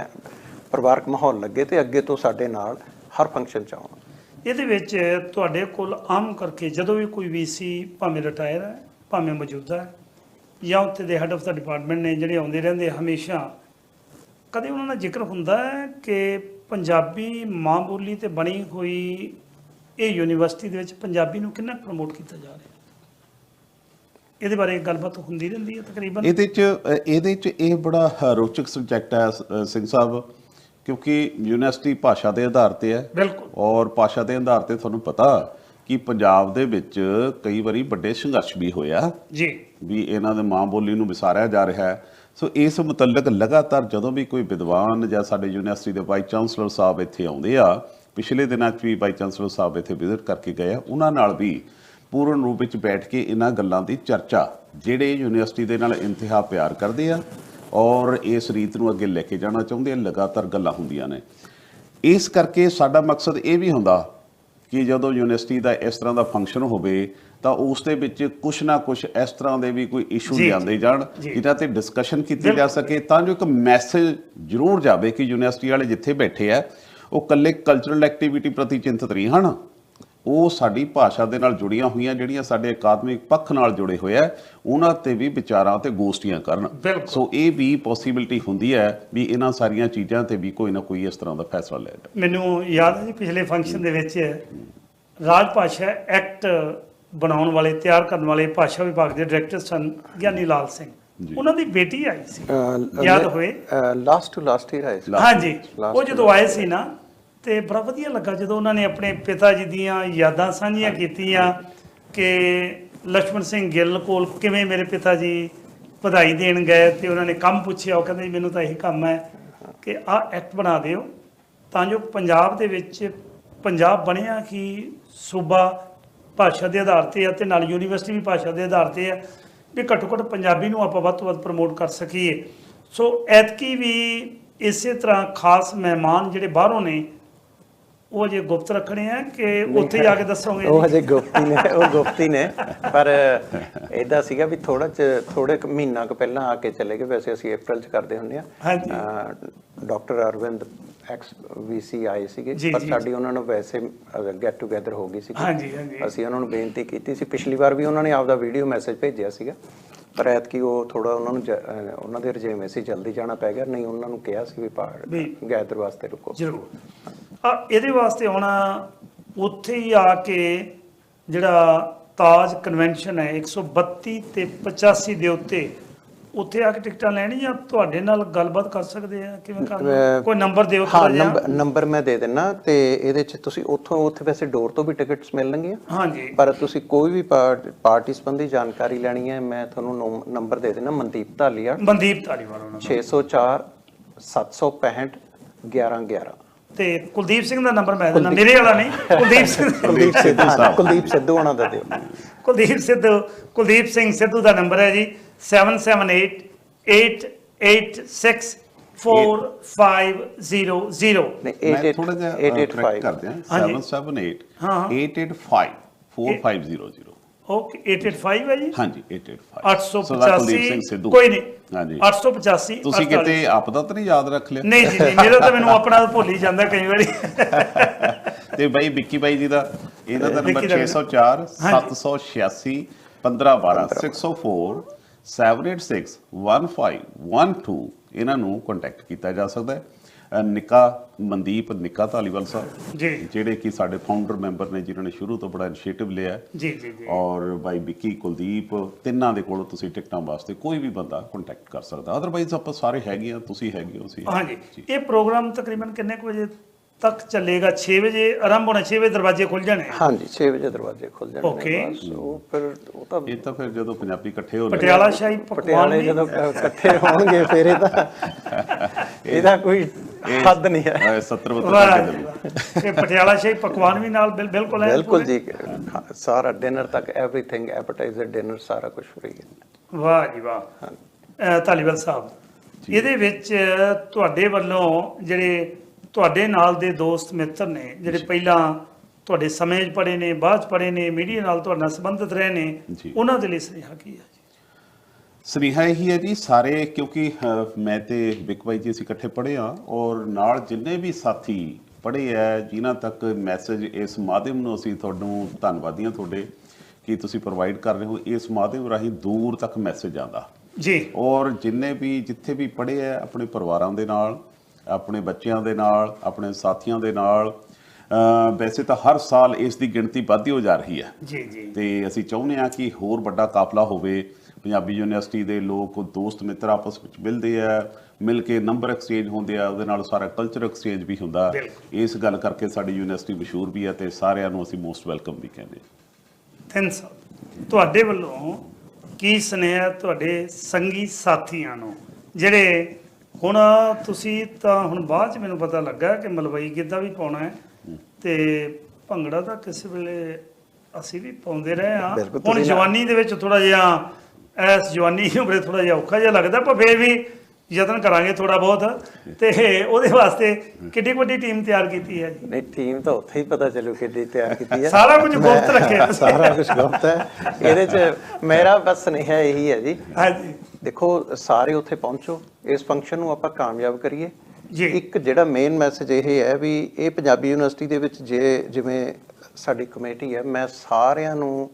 ਪਰਿਵਾਰਕ ਮਾਹੌਲ ਲੱਗੇ ਤੇ ਅੱਗੇ ਤੋਂ ਸਾਡੇ ਨਾਲ ਹਰ ਫੰਕਸ਼ਨ ਚ ਆਉਣ। ਇਹਦੇ ਵਿੱਚ ਤੁਹਾਡੇ ਕੋਲ ਆਮ ਕਰਕੇ ਜਦੋਂ ਵੀ ਕੋਈ ਵੀਸੀ ਭਾਵੇਂ ਰਿਟਾਇਰ ਹੈ, ਭਾਵੇਂ ਮੌਜੂਦਾ ਹੈ, ਜਾਂ ਉੱਥੇ ਦੇ ਹੈੱਡ ਆਫ ਦਾ ਡਿਪਾਰਟਮੈਂਟ ਨੇ ਜਿਹੜੇ ਆਉਂਦੇ ਰਹਿੰਦੇ ਹਮੇਸ਼ਾ, ਕਦੇ ਉਹਨਾਂ ਦਾ ਜ਼ਿਕਰ ਹੁੰਦਾ ਹੈ ਕਿ ਪੰਜਾਬੀ ਮਾਂ ਬੋਲੀ ਤੇ ਬਣੀ ਹੋਈ ਇਹ ਯੂਨੀਵਰਸਿਟੀ ਦੇ ਵਿੱਚ ਪੰਜਾਬੀ ਨੂੰ ਕਿੰਨਾ ਪ੍ਰਮੋਟ ਕੀਤਾ ਜਾ ਰਿਹਾ? ਇਹਦੇ ਬਾਰੇ ਗੱਲਬਾਤ ਹੁੰਦੀ ਰਹਿੰਦੀ ਹੈ ਤਕਰੀਬਨ? ਇਹਦੇ ਚ ਇਹਦੇ ਚ ਇਹ ਬੜਾ ਰੋਚਕ ਸਬਜੈਕਟ ਹੈ ਸਿੰਘ ਸਾਹਿਬ। ਕਿਉਂਕਿ ਯੂਨੀਵਰਸਿਟੀ ਭਾਸ਼ਾ ਦੇ ਆਧਾਰ ਤੇ ਹੈ। ਬਿਲਕੁਲ। ਔਰ ਭਾਸ਼ਾ ਦੇ ਆਧਾਰ ਤੇ ਤੁਹਾਨੂੰ ਪਤਾ ਕਿ ਪੰਜਾਬ ਦੇ ਵਿੱਚ ਕਈ ਵਾਰੀ ਵੱਡੇ ਸੰਘਰਸ਼ ਵੀ ਹੋਇਆ। ਜੀ। ਵੀ ਇਹਨਾਂ ਦੇ ਮਾਂ ਬੋਲੀ ਨੂੰ ਵਿਸਾਰਿਆ ਜਾ ਰਿਹਾ ਹੈ। ਸੋ ਇਸ ਮੁਤਲਕ ਲਗਾਤਾਰ ਜਦੋਂ ਵੀ ਕੋਈ ਵਿਦਵਾਨ ਜਾਂ ਸਾਡੇ ਯੂਨੀਵਰਸਿਟੀ ਦੇ ਵਾਈਸ ਚਾਂਸਲਰ ਸਾਹਿਬ ਇੱਥੇ ਆਉਂਦੇ ਆ ਪਿਛਲੇ ਦਿਨਾਂ 'ਚ ਵੀ ਵਾਈਸ ਚਾਂਸਲਰ ਸਾਹਿਬ ਇੱਥੇ ਵਿਜ਼ਿਟ ਕਰਕੇ ਗਏ ਆ ਉਹਨਾਂ ਨਾਲ ਵੀ ਪੂਰਨ ਰੂਪ ਵਿੱਚ ਬੈਠ ਕੇ ਇਹਨਾਂ ਗੱਲਾਂ ਦੀ ਚਰਚਾ ਜਿਹੜੇ ਯੂਨੀਵਰਸਿਟੀ ਦੇ ਨਾਲ ਇੰਤਹਾ ਪਿਆਰ ਕਰਦੇ ਆ ਔਰ ਇਸ ਰੀਤ ਨੂੰ ਅੱਗੇ ਲੈ ਕੇ ਜਾਣਾ ਚਾਹੁੰਦੇ ਆ ਲਗਾਤਾਰ ਗੱਲਾਂ ਹੁੰਦੀਆਂ ਨੇ ਇਸ ਕਰਕੇ ਸਾਡਾ ਮਕਸਦ ਇਹ ਵੀ ਹੁੰਦਾ ਕਿ ਜਦੋਂ ਯੂਨੀਵਰਸਿਟੀ ਦਾ ਇਸ ਤਰ੍ਹਾਂ ਦਾ ਫੰਕਸ਼ਨ ਹੋਵੇ ਤਾਂ ਉਸ ਦੇ ਵਿੱਚ ਕੁਛ ਨਾ ਕੁਛ ਇਸ ਤਰ੍ਹਾਂ ਦੇ ਵੀ ਕੋਈ ਇਸ਼ੂ ਲਿਆਂਦੇ ਜਾਣ ਜੀ। ਜਿਨ੍ਹਾਂ ਤੇ ਡਿਸਕਸ਼ਨ ਕੀਤੀ ਜਾ। ਸਕੇ ਤਾਂ ਜੋ ਇੱਕ ਮੈਸੇਜ ਜ਼ਰੂਰ ਜਾਵੇ ਕਿ ਯੂਨੀਵਰਸਿਟੀ ਵਾਲੇ ਜਿੱਥੇ ਬੈਠੇ ਆ ਉਹ ਕੱਲੇ ਕਲਚਰਲ ਐਕਟੀਵਿਟੀ ਪ੍ਰਤੀ ਚਿੰਤਤ ਨਹੀਂ ਹਨ ਉਹ ਸਾਡੀ ਭਾਸ਼ਾ ਦੇ ਨਾਲ ਜੁੜੀਆਂ ਹੋਈਆਂ ਜਿਹੜੀਆਂ ਸਾਡੇ ਅਕਾਦਮਿਕ ਪੱਖ ਨਾਲ ਜੁੜੇ ਹੋਏ ਆ ਉਹਨਾਂ ਤੇ ਵੀ ਵਿਚਾਰਾਂ ਤੇ ਗੋਸ਼ਟੀਆਂ ਕਰਨ। ਸੋ ਇਹ ਵੀ ਪੋਸੀਬਿਲਿਟੀ ਹੁੰਦੀ ਹੈ ਵੀ ਇਹਨਾਂ ਸਾਰੀਆਂ ਚੀਜ਼ਾਂ ਤੇ ਵੀ ਕੋਈ ਨਾ ਕੋਈ ਇਸ ਤਰ੍ਹਾਂ ਦਾ ਫੈਸਲਾ ਲੈ ਜਾਵੇ। ਮੈਨੂੰ ਯਾਦ ਹੈ ਜੀ ਪਿਛਲੇ ਫੰਕਸ਼ਨ ਦੇ ਵਿੱਚ ਰਾਜ ਭਾਸ਼ਾ ਐਕਟ ਬਣਾਉਣ ਵਾਲੇ ਤਿਆਰ ਕਰਨ ਵਾਲੇ ਭਾਸ਼ਾ ਵਿਭਾਗ ਦੇ ਡਾਇਰੈਕਟਰ ਸਨ ਗਿਆਨੀ ਲਾਲ ਸਿੰਘ। ਉਹਨਾਂ ਦੀ ਬੇਟੀ ਆਈ ਸੀ। ਯਾਦ ਹੋਏ? ਲਾਸਟ ਟੂ ਲਾਸਟ ਈਅਰ ਸੀ। ਹਾਂਜੀ। ਉਹ ਜਦੋਂ ਆਏ ਸੀ ਨਾ ਤੇ ਬੜਾ ਵਧੀਆ ਲੱਗਾ ਜਦੋਂ ਉਹਨਾਂ ਨੇ ਆਪਣੇ ਪਿਤਾ ਜੀ ਦੀਆਂ ਯਾਦਾਂ ਸਾਂਝੀਆਂ ਕੀਤੀਆਂ ਕਿ ਲక్ష్మణ ਸਿੰਘ ਗਿੱਲ ਕੋਲ ਕਿਵੇਂ ਮੇਰੇ ਪਿਤਾ ਜੀ ਵਧਾਈ ਦੇਣ ਗਏ ਤੇ ਉਹਨਾਂ ਨੇ ਕੰਮ ਪੁੱਛਿਆ ਉਹ ਕਹਿੰਦੇ ਮੈਨੂੰ ਤਾਂ ਇਹ ਕੰਮ ਹੈ ਕਿ ਆ ਐਕਟ ਬਣਾ ਦਿਓ। ਤਾਂ ਜੋ ਪੰਜਾਬ ਦੇ ਵਿੱਚ ਪੰਜਾਬ ਬਣਿਆ ਕਿ ਸੂਬਾ ਭਾਸ਼ਾ ਦੇ ਆਧਾਰ ਤੇ ਆ ਤੇ ਨਾਲ ਯੂਨੀਵਰਸਿਟੀ ਵੀ ਭਾਸ਼ਾ ਦੇ ਆਧਾਰ ਤੇ ਆ ਵੀ ਘੱਟੋ ਘੱਟ ਪੰਜਾਬੀ ਨੂੰ ਆਪਾਂ ਵੱਧ ਤੋਂ ਵੱਧ ਪ੍ਰਮੋਟ ਕਰ ਸਕੀਏ। ਸੋ ਐਤਕੀ ਵੀ ਇਸੇ ਤਰ੍ਹਾਂ ਖਾਸ ਮਹਿਮਾਨ ਜਿਹੜੇ ਬਾਹਰੋਂ ਨੇ ਉਹ ਜੇ ਗੁਪਤ ਰੱਖਣੇ ਆ ਕਿ ਉੱਥੇ ਜਾ ਕੇ ਦੱਸੋਗੇ ਉਹ ਹਜੇ ਗੁਪਤੀ ਨੇ ਉਹ ਗੁਪਤੀ ਨੇ। ਪਰ ਇਦਾਂ ਸੀਗਾ ਵੀ ਥੋੜਾ ਥੋੜੇ ਕੁ ਮਹੀਨਾ ਕੁ ਪਹਿਲਾਂ ਆ ਕੇ ਚਲੇ ਗਏ। ਵੈਸੇ ਅਸੀਂ ਅਪ੍ਰੈਲ ਚ ਕਰਦੇ ਹੁੰਦੇ ਆ। ਹਾਂਜੀ। ਡਾਕਟਰ ਅਰਵਿੰਦ ਐਕਸ ਵੀਸੀ ਆਏ ਸੀਗੇ। ਪਰ ਸਾਡੀ ਉਹਨਾਂ ਨੂੰ ਵੈਸੇ ਗੈਟ ਟੂਗੇਦਰ ਹੋ ਗਈ ਸੀ ਹਾਂਜੀ, ਹਾਂਜੀ। ਅਸੀਂ ਉਹਨਾਂ ਨੂੰ ਬੇਨਤੀ ਕੀਤੀ ਸੀ। ਪਿਛਲੀ ਵਾਰ ਵੀ ਉਹਨਾਂ ਨੇ ਆਪਦਾ ਵੀਡੀਓ ਮੈਸੇਜ ਭੇਜਿਆ ਸੀਗਾ। ਪਰ ਐਤਕੀ ਉਹ ਥੋੜਾ ਉਹਨਾਂ ਨੂੰ ਉਹਨਾਂ ਦੇ ਰਜੇ ਸੀ ਜਲਦੀ ਜਾਣਾ ਪੈ ਗਿਆ। ਨਹੀਂ ਉਹਨਾਂ ਨੂੰ ਕਿਹਾ ਸੀ ਵੀ ਵੀ- ਗੈਦਰ ਵਾਸਤੇ ਰੁਕੋ। ਜ਼ਰੂਰ। ਆ ਇਹਦੇ ਵਾਸਤੇ ਆਉਣਾ ਉੱਥੇ ਹੀ ਆ ਕੇ ਜਿਹੜਾ ਤਾਜ ਕਨਵੈਨਸ਼ਨ ਹੈ 132 ਤੇ 85 ਦੇ ਉੱਤੇ ਉੱਥੇ ਆ ਕੇ ਟਿਕਟਾਂ ਲੈਣੀ ਜਾਂ ਤੁਹਾਡੇ ਨਾਲ ਗੱਲਬਾਤ ਕਰ ਸਕਦੇ ਆ? ਕਿਵੇਂ ਅਹ ਕੋਈ ਨੰਬਰ ਦਿਓ ਹਾਂ ਨੰਬਰ ਮੈਂ ਦੇ ਦਿੰਨਾ ਤੇ ਇਹਦੇ ਚ ਤੁਸੀਂ ਉੱਥੋਂ ਉੱਥੇ ਵੈਸੇ ਡੋਰ ਤੋਂ ਵੀ ਟਿਕਟਸ ਮਿਲਣਗੀਆਂ ਹਾਂਜੀ। ਪਰ ਤੁਸੀਂ ਕੋਈ ਵੀ ਪਾਰ- ਪਾਰਟੀ ਸੰਬੰਧੀ ਜਾਣਕਾਰੀ ਲੈਣੀ ਹੈ ਮੈਂ ਤੁਹਾਨੂੰ ਨੰਬ- ਨੰਬਰ ਦੇ ਦੇਣਾ ਮਨਦੀਪ ਢਾਲੀਆ ਮਨਦੀਪ ਧਾਲੀਵਾਲ ਉਹਨਾਂ ਦਾ। 604 765 1111 ਤੇ ਕੁਲਦੀਪ ਸਿੰਘ ਦਾ ਨੰਬਰ ਮੈਂ ਦੇਣਾ ਮੇਰੇ ਵਾਲਾ ਨਹੀਂ ਕੁਲਦੀਪ ਸਿੰਘ। ਕੁਲਦੀਪ ਸਿੱਧੂ ਸਾਹਿਬ। ਕੁਲਦੀਪ ਸਿੱਧੂ ਉਹਨਾਂ ਦਾ ਦਿਓ। ਕੁਲਦੀਪ ਸਿੱਧੂ ਕੁਲਦੀਪ ਸਿੰਘ ਸਿੱਧੂ ਦਾ ਨੰਬਰ ਹੈ ਜੀ 7788864500 ਨਹੀਂ ਮੈਂ ਥੋੜਾ ਜਿਹਾ 885 correct ਕਰਦੇ ਹਾਂ ਹਾਂਜੀ। 778 ਹਾਂ, ਹਾਂ। 885 4500 ਓਕੇ 885 ਹੈ ਜੀ? ਹਾਂਜੀ 885 ਸਰਦਾਰ ਕੁਲਦੀਪ 885 ਸਿੰਘ ਸਿੱਧੂ। ਕੋਈ ਨਹੀਂ। ਹਾਂਜੀ। 885 ਤੁਸੀਂ ਕਿਤੇ ਆਪਦਾ ਤਾਂ ਨਹੀਂ ਯਾਦ ਰੱਖ ਲਿਆ? ਨਹੀਂ ਜੀ ਨਹੀਂ ਮੇਰਾ ਤਾਂ ਮੈਨੂੰ ਆਪਣਾ ਭੁੱਲ ਹੀ ਜਾਂਦਾ ਕਈ ਵਾਰੀ। ਤੇ ਬਾਈ ਵਿੱਕੀ ਬਾਈ ਜੀ ਦਾ ਇਹਦਾ ਤਾਂ ਨੰਬਰ ਵਿੱਕੀ ਦਾ 604 ਹਾਂਜੀ। 786 1512 604 786 1512 ਇਹਨਾਂ ਨੂੰ ਕੰਟੈਕਟ ਕੀਤਾ ਜਾ ਸਕਦਾ ਹੈ। ਨਿੱਕਾ ਮਨਦੀਪ ਨਿੱਕਾ ਧਾਲੀਵਾਲ ਸਾਹਿਬ ਜੀ। ਜਿਹੜੇ ਕਿ ਸਾਡੇ ਫਾਊਂਡਰ ਮੈਂਬਰ ਨੇ ਜਿਨ੍ਹਾਂ ਨੇ ਸ਼ੁਰੂ ਤੋਂ ਬੜਾ ਇਨੀਸ਼ੀਏਟਿਵ ਲਿਆ। ਜੀ ਜੀ ਜੀ। ਔਰ ਬਾਈ ਵਿੱਕੀ ਕੁਲਦੀਪ ਤਿੰਨਾਂ ਦੇ ਕੋਲੋਂ ਤੁਸੀਂ ਟਿਕਟਾਂ ਵਾਸਤੇ ਕੋਈ ਵੀ ਬੰਦਾ ਕੰਟੈਕਟ ਕਰ ਸਕਦਾ। ਅਦਰਵਾਈਜ਼ ਆਪਾਂ ਸਾਰੇ ਹੈਗੇ ਆ ਤੁਸੀਂ ਹੈਗੇ ਹੋ ਅਸੀਂ ਹਾਂਜੀ। ਇਹ ਪ੍ਰੋਗਰਾਮ ਤਕਰੀਬਨ ਕਿੰਨੇ ਕੁ ਵਜੇ ਤੱਕ ਚੱਲੇਗਾ? 6 ਵਜੇ ਆਰੰਭ ਹੋਣਾ 6 ਵਜੇ ਦਰਵਾਜ਼ੇ ਖੁੱਲ ਜਾਣੇ। ਹਾਂਜੀ 6 ਵਜੇ ਦਰਵਾਜ਼ੇ ਖੁੱਲ ਜਾਣੇ Okay. ਨੇ ਬਸ ਉਹ ਫਿਰ ਉਹ ਤਾਂ ਇਹ ਤਾਂ ਫਿਰ ਜਦੋਂ ਪੰਜਾਬੀ ਇਕੱਠੇ ਹੋ ਪਟਿਆਲਾ ਸ਼ਾਹੀ ਪਕਵਾਨ ਪਟਿਆਲੇ ਵੀ ਜਦੋਂ ਇਕੱਠੇ ਹੋਣਗੇ ਫਿਰ ਇਹਦਾ ਇਹਦਾ ਕੋਈ ਹੱਦ ਨਹੀਂ ਹੈ। 70 ਵਾਹ ਬਤਰ ਵਾਹ। ਇਹ ਪਟਿਆਲਾ ਸ਼ਾਹੀ ਪਕਵਾਨ ਵੀ ਨਾਲ ਬਿਲ- ਬਿਲਕੁਲ ਹੈ? ਬਿਲਕੁਲ ਜੀ ਹਾਂ, ਸਾਰਾ ਡਿਨਰ ਤੱਕ ਐਵਰੀਥਿੰਗ ਐਪੇਟਾਈਜ਼ਰ ਡਿਨਰ ਸਾਰਾ ਕੁਝ ਫ੍ਰੀ ਹੈ। ਵਾਹ ਜੀ ਵਾਹ। ਅਹ ਧਾਲੀਵਾਲ ਸਾਹਿਬ ਇਹਦੇ ਵਿੱਚ ਤੁਹਾਡੇ ਵੱਲੋਂ ਜਿਹੜੇ ਤੁਹਾਡੇ ਨਾਲ ਦੇ ਦੋਸਤ ਮਿੱਤਰ ਨੇ ਜਿਹੜੇ ਪਹਿਲਾਂ ਤੁਹਾਡੇ ਸਮੇਂ 'ਚ ਪੜ੍ਹੇ ਨੇ ਬਾਅਦ 'ਚ ਪੜ੍ਹੇ ਨੇ ਮੀਡੀਆ ਨਾਲ ਤੁਹਾਡੇ ਸੰਬੰਧਿਤ ਰਹੇ ਨੇ। ਉਹਨਾਂ ਦੇ ਲਈ ਸੁਨੇਹਾ ਕੀ ਹੈ ਜੀ? ਸੁਨੇਹਾ ਇਹੀ ਹੈ ਜੀ ਸਾਰੇ ਕਿਉਂਕਿ ਮੈਂ ਤੇ ਵਿਕ ਬਾਈ ਜੀ ਅਸੀਂ ਇਕੱਠੇ ਪੜ੍ਹੇ ਆ ਔਰ ਨਾਲ ਜਿੰਨੇ ਵੀ ਸਾਥੀ ਪੜ੍ਹੇ ਆ ਜਿਨ੍ਹਾਂ ਤੱਕ ਮੈਸੇਜ ਇਸ ਮਾਧਿਅਮ ਨੂੰ ਅਸੀਂ ਤੁਹਾਨੂੰ ਧੰਨਵਾਦੀ ਹਾਂ ਤੁਹਾਡੇ ਕਿ ਤੁਸੀਂ ਪ੍ਰੋਵਾਈਡ ਕਰ ਰਹੇ ਹੋ ਇਸ ਮਾਧਿਅਮ ਰਾਹੀਂ ਦੂਰ ਤੱਕ ਮੈਸੇਜ ਆਉਂਦਾ। ਜੀ। ਔਰ ਜਿੰਨੇ ਵੀ ਜਿੱਥੇ ਵੀ ਪੜ੍ਹੇ ਆ ਆਪਣੇ ਪਰਿਵਾਰਾਂ ਦੇ ਨਾਲ ਆਪਣੇ ਬੱਚਿਆਂ ਦੇ ਨਾਲ ਆਪਣੇ ਸਾਥੀਆਂ ਦੇ ਨਾਲ। ਵੈਸੇ ਤਾਂ ਹਰ ਸਾਲ ਇਸ ਦੀ ਗਿਣਤੀ ਵੱਧਦੀ ਹੋ ਜਾ ਰਹੀ ਹੈ। ਜੀ ਜੀ। ਤੇ ਅਸੀਂ ਚਾਹੁੰਦੇ ਹਾਂ ਕਿ ਹੋਰ ਵੱਡਾ ਕਾਫਲਾ ਹੋਵੇ। ਪੰਜਾਬੀ ਯੂਨੀਵਰਸਿਟੀ ਦੇ ਲੋਕ ਦੋਸਤ ਮਿੱਤਰ ਆਪਸ ਵਿੱਚ ਮਿਲਦੇ ਆ ਮਿਲ ਕੇ ਨੰਬਰ ਐਕਸਚੇਂਜ ਹੁੰਦੇ ਆ ਉਹਦੇ ਨਾਲ ਸਾਰਾ ਕਲਚਰ ਐਕਸਚੇਂਜ ਵੀ ਹੁੰਦਾ। ਇਸ ਗੱਲ ਕਰਕੇ ਸਾਡੀ ਯੂਨੀਵਰਸਿਟੀ ਮਸ਼ਹੂਰ ਵੀ ਹੈ ਤੇ ਸਾਰਿਆਂ ਨੂੰ ਅਸੀਂ ਮੋਸਟ ਵੈਲਕਮ ਵੀ ਕਹਿੰਦੇ ਹਾਂ। ਤਿੰਨ ਸਾਹਿਬ ਤੁਹਾਡੇ ਵੱਲੋਂ ਕੀ ਸੁਨੇਹਾ ਤੁਹਾਡੇ ਸੰਗੀ ਸਾਥੀਆਂ ਨੂੰ ਜਿਹੜੇ ਹੁਣ ਤੁਸੀਂ ਤਾਂ ਹੁਣ ਬਾਅਦ ਚ ਮੈਨੂੰ ਪਤਾ ਲੱਗਾ ਕਿ ਮਲਵਈ ਗਿੱਧਾ ਵੀ ਪਾਉਣਾ ਹੈ ਤੇ ਭੰਗੜਾ ਤਾਂ ਕਿਸੇ ਵੇਲੇ ਅਸੀਂ ਵੀ ਪਾਉਂਦੇ ਰਹੇ ਆ ਹੁਣ ਜਵਾਨੀ ਦੇ ਵਿੱਚ ਥੋੜਾ ਜਿਹਾ ਐਸ ਜਵਾਨੀ ਉਮਰੇ ਥੋੜਾ ਜਿਹਾ ਔਖਾ ਜਿਹਾ ਲੱਗਦਾ ਪਰ ਫੇਰ ਵੀ ਯਤਨ ਕਰਾਂਗੇ ਥੋੜਾ ਬਹੁਤ ਤੇ ਉਹਦੇ ਵਾਸਤੇ ਕਿੱਡੀ ਵੱਡੀ ਟੀਮ ਤਿਆਰ ਕੀਤੀ ਹੈ ਜੀ। ਨਹੀਂ ਟੀਮ ਤਾਂ ਉੱਥੇ ਹੀ ਪਤਾ ਚੱਲੂ ਕਿੱਡੀ ਤਿਆਰ ਕੀਤੀ ਹੈ। ਸਾਰਾ ਕੁਝ ਗੁਪਤ ਰੱਖਿਆ। ਸਾਰਾ ਕੁਝ ਗੁਪਤ ਹੈ। ਇਹਦੇ 'ਚ ਮੇਰਾ ਬਸ ਸੁਨੇਹਾ ਇਹੀ ਹੈ ਜੀ। ਹਾਂਜੀ। ਦੇਖੋ ਸਾਰੇ ਉੱਥੇ ਪਹੁੰਚੋ। ਇਸ ਫੰਕਸ਼ਨ ਨੂੰ ਆਪਾਂ ਕਾਮਯਾਬ ਕਰੀਏ। ਜੀ। ਇੱਕ ਜਿਹੜਾ ਮੇਨ ਮੈਸੇਜ ਇਹ ਹੈ ਵੀ ਇਹ ਪੰਜਾਬੀ ਯੂਨੀਵਰਸਿਟੀ ਦੇ ਵਿੱਚ ਜੇ ਜਿਵੇਂ ਸਾਡੀ ਕਮੇਟੀ ਹੈ ਮੈਂ ਸਾਰਿਆਂ ਨੂੰ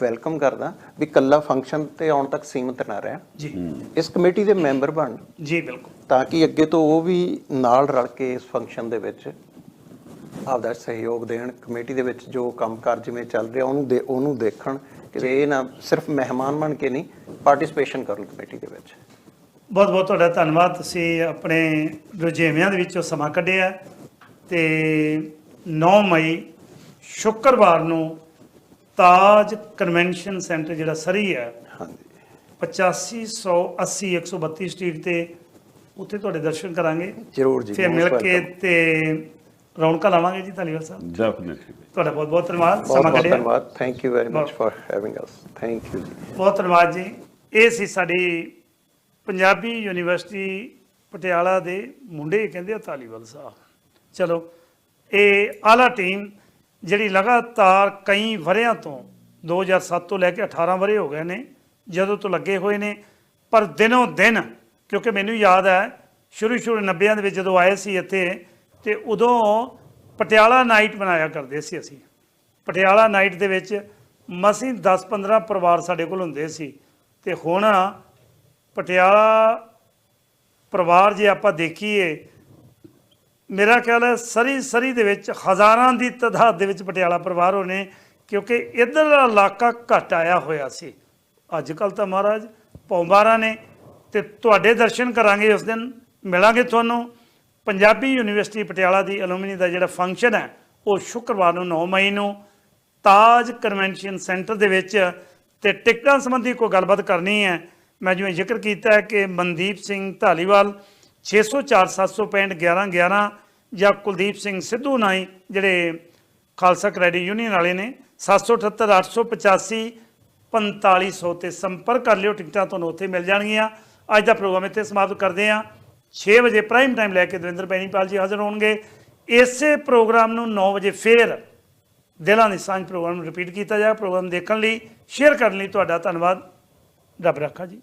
ਵੈਲਕਮ ਕਰਦਾ ਵੀ ਕੱਲਾ ਫੰਕਸ਼ਨ ਤੇ ਆਉਣ ਤੱਕ ਸੀਮਿਤ ਨਾ ਰਹਿ ਜੀ। ਇਸ ਕਮੇਟੀ ਦੇ ਮੈਂਬਰ ਬਣ। ਜੀ ਬਿਲਕੁਲ। ਤਾਂ ਕਿ ਅੱਗੇ ਤੋਂ ਉਹ ਵੀ ਨਾਲ ਰਲ ਕੇ ਇਸ ਫੰਕਸ਼ਨ ਦੇ ਵਿੱਚ ਆਪਦਾ ਸਹਿਯੋਗ ਦੇਣ ਕਮੇਟੀ ਦੇ ਵਿੱਚ ਜੋ ਕੰਮਕਾਰ ਜਿਵੇਂ ਚੱਲ ਰਿਹਾ ਉਹਨੂੰ ਦੇ ਉਹਨੂੰ ਦੇਖਣ ਕਿ ਇਹ ਨਾ ਸਿਰਫ ਮਹਿਮਾਨ ਬਣ ਕੇ ਨਹੀਂ ਪਾਰਟਿਸਿਪੇਸ਼ਨ ਕਰਨ ਕਮੇਟੀ ਦੇ ਵਿੱਚ। ਬਹੁਤ ਬਹੁਤ ਤੁਹਾਡਾ ਧੰਨਵਾਦ। ਤੁਸੀਂ ਆਪਣੇ ਰੁਝੇਵਿਆਂ ਦੇ ਵਿੱਚੋਂ ਸਮਾਂ ਕੱਢਿਆ ਤੇ 9 ਮਈ ਸ਼ੁੱਕਰਵਾਰ ਨੂੰ ਤਾਜ ਕਨਵੈਨਸ਼ਨ ਸੈਂਟਰ ਜਿਹੜਾ ਸਰੀ ਹੈ ਹਾਂਜੀ। 8580 132 ਸਟਰੀਟ ਤੇ ਉੱਥੇ ਤੁਹਾਡੇ ਦਰਸ਼ਨ ਕਰਾਂਗੇ। ਜ਼ਰੂਰ ਜੀ ਫਿਰ ਮਿਲ ਕੇ। ਤੇ ਰੌਣਕਾਂ ਲਾਵਾਂਗੇ ਜੀ ਧਾਲੀਵਾਲ ਸਾਹਿਬ। ਡੈਫੀਨਿਟਲੀ ਤੁਹਾਡਾ ਬਹੁਤ ਬਹੁਤ ਧੰਨਵਾਦ ਸਮਾਂ ਬਹੁਤ ਕੱਢਿਆ। ਧੰਨਵਾਦ। Thank you very much for having us thank you ਜੀ। ਬਹੁਤ ਧੰਨਵਾਦ ਜੀ। ਇਹ ਸੀ ਸਾਡੀ ਪੰਜਾਬੀ ਯੂਨੀਵਰਸਿਟੀ ਪਟਿਆਲਾ ਦੇ ਮੁੰਡੇ ਕਹਿੰਦੇ ਆ ਧਾਲੀਵਾਲ ਸਾਹਿਬ। ਚਲੋ ਇਹ ਆਲਾ ਟੀਮ ਜਿਹੜੀ ਲਗਾਤਾਰ ਕਈ ਵਰਿਆਂ ਤੋਂ 2007 ਤੋਂ ਲੈ ਕੇ 18 ਵਰੇ ਹੋ ਗਏ ਨੇ, ਜਦੋਂ ਤੋਂ ਲੱਗੇ ਹੋਏ ਨੇ, ਪਰ ਦਿਨੋਂ ਦਿਨ, ਕਿਉਂਕਿ ਮੈਨੂੰ ਯਾਦ ਹੈ ਸ਼ੁਰੂ ਸ਼ੁਰੂ 90ਆਂ ਦੇ ਵਿੱਚ ਜਦੋਂ ਆਏ ਸੀ ਇੱਥੇ, ਤੇ ਉਦੋਂ ਪਟਿਆਲਾ ਨਾਈਟ ਬਣਾਇਆ ਕਰਦੇ ਸੀ ਅਸੀਂ। ਪਟਿਆਲਾ ਨਾਈਟ ਦੇ ਵਿੱਚ ਮਸੀਂ 10-15 ਪਰਿਵਾਰ ਸਾਡੇ ਕੋਲ ਹੁੰਦੇ ਸੀ, ਤੇ ਹੁਣ ਪਟਿਆਲਾ ਪਰਿਵਾਰ ਜੇ ਆਪਾਂ ਦੇਖੀਏ ਮੇਰਾ ਖਿਆਲ ਹੈ ਸਰੀ ਸਰੀ ਦੇ ਵਿੱਚ, ਹਜ਼ਾਰਾਂ ਦੀ ਤਦਾਦ ਦੇ ਵਿੱਚ ਪਟਿਆਲਾ ਪਰਿਵਾਰ ਹੋਣੇ, ਕਿਉਂਕਿ ਇਧਰਲਾ ਇਲਾਕਾ ਘਟ ਆਇਆ ਹੋਇਆ ਸੀ। ਅੱਜ ਕੱਲ ਤਾਂ ਮਹਾਰਾਜ ਪੌਂਬਾਰਾਂ ਨੇ ਤੇ ਤੁਹਾਡੇ ਦਰਸ਼ਨ ਕਰਾਂਗੇ ਉਸ ਦਿਨ, ਮਿਲਾਂਗੇ ਤੁਹਾਨੂੰ। ਪੰਜਾਬੀ ਯੂਨੀਵਰਸਿਟੀ ਪਟਿਆਲਾ ਦੀ ਐਲੂਮਨੀ ਦਾ ਜਿਹੜਾ ਫੰਕਸ਼ਨ ਹੈ, ਉਹ ਸ਼ੁੱਕਰਵਾਰ ਨੂੰ 9 ਮਈ ਨੂੰ ਤਾਜ ਕਨਵੈਨਸ਼ਨ ਸੈਂਟਰ ਦੇ ਵਿੱਚ ਤੇ ਟਿਕਟਾਂ ਸੰਬੰਧੀ ਕੋਈ ਗੱਲਬਾਤ ਕਰਨੀ ਹੈ। ਮੈਂ ਜਿਵੇਂ ਜ਼ਿਕਰ ਕੀਤਾ ਹੈ ਕਿ ਮਨਦੀਪ ਸਿੰਘ ਢਾਲੀਵਾਲ 604 765 11 11 ਜਾਂ ਕੁਲਦੀਪ ਸਿੰਘ ਸਿੱਧੂ ਨਾਈ ਜਿਹੜੇ ਖਾਲਸਾ ਕ੍ਰੈਡਿਟ ਯੂਨੀਅਨ ਵਾਲੇ ਨੇ 778 885 4500 ਤੇ ਸੰਪਰਕ ਕਰ ਲਿਓ, ਟਿਕਟਾਂ ਤੁਹਾਨੂੰ ਉੱਥੇ ਮਿਲ ਜਾਣਗੀਆਂ। ਅੱਜ ਦਾ ਪ੍ਰੋਗਰਾਮ ਇੱਥੇ ਸਮਾਪਤ ਕਰਦੇ ਹਾਂ। 6 ਵਜੇ ਪ੍ਰਾਈਮ ਟਾਈਮ ਲੈ ਕੇ ਦਵਿੰਦਰ ਬੈਣੀਪਾਲ ਜੀ ਹਾਜ਼ਰ ਹੋਣਗੇ। ਇਸੇ ਪ੍ਰੋਗਰਾਮ ਨੂੰ 9 ਵਜੇ ਫੇਰ ਦਿਲਾਂ ਦੀ ਸਾਂਝ ਪ੍ਰੋਗਰਾਮ ਨੂੰ ਰਿਪੀਟ ਕੀਤਾ ਜਾਏਗਾ। ਪ੍ਰੋਗਰਾਮ ਦੇਖਣ ਲਈ ਸ਼ੇਅਰ ਕਰਨ ਲਈ ਤੁਹਾਡਾ ਧੰਨਵਾਦ। ਰੱਬ ਰੱਖਾ ਜੀ।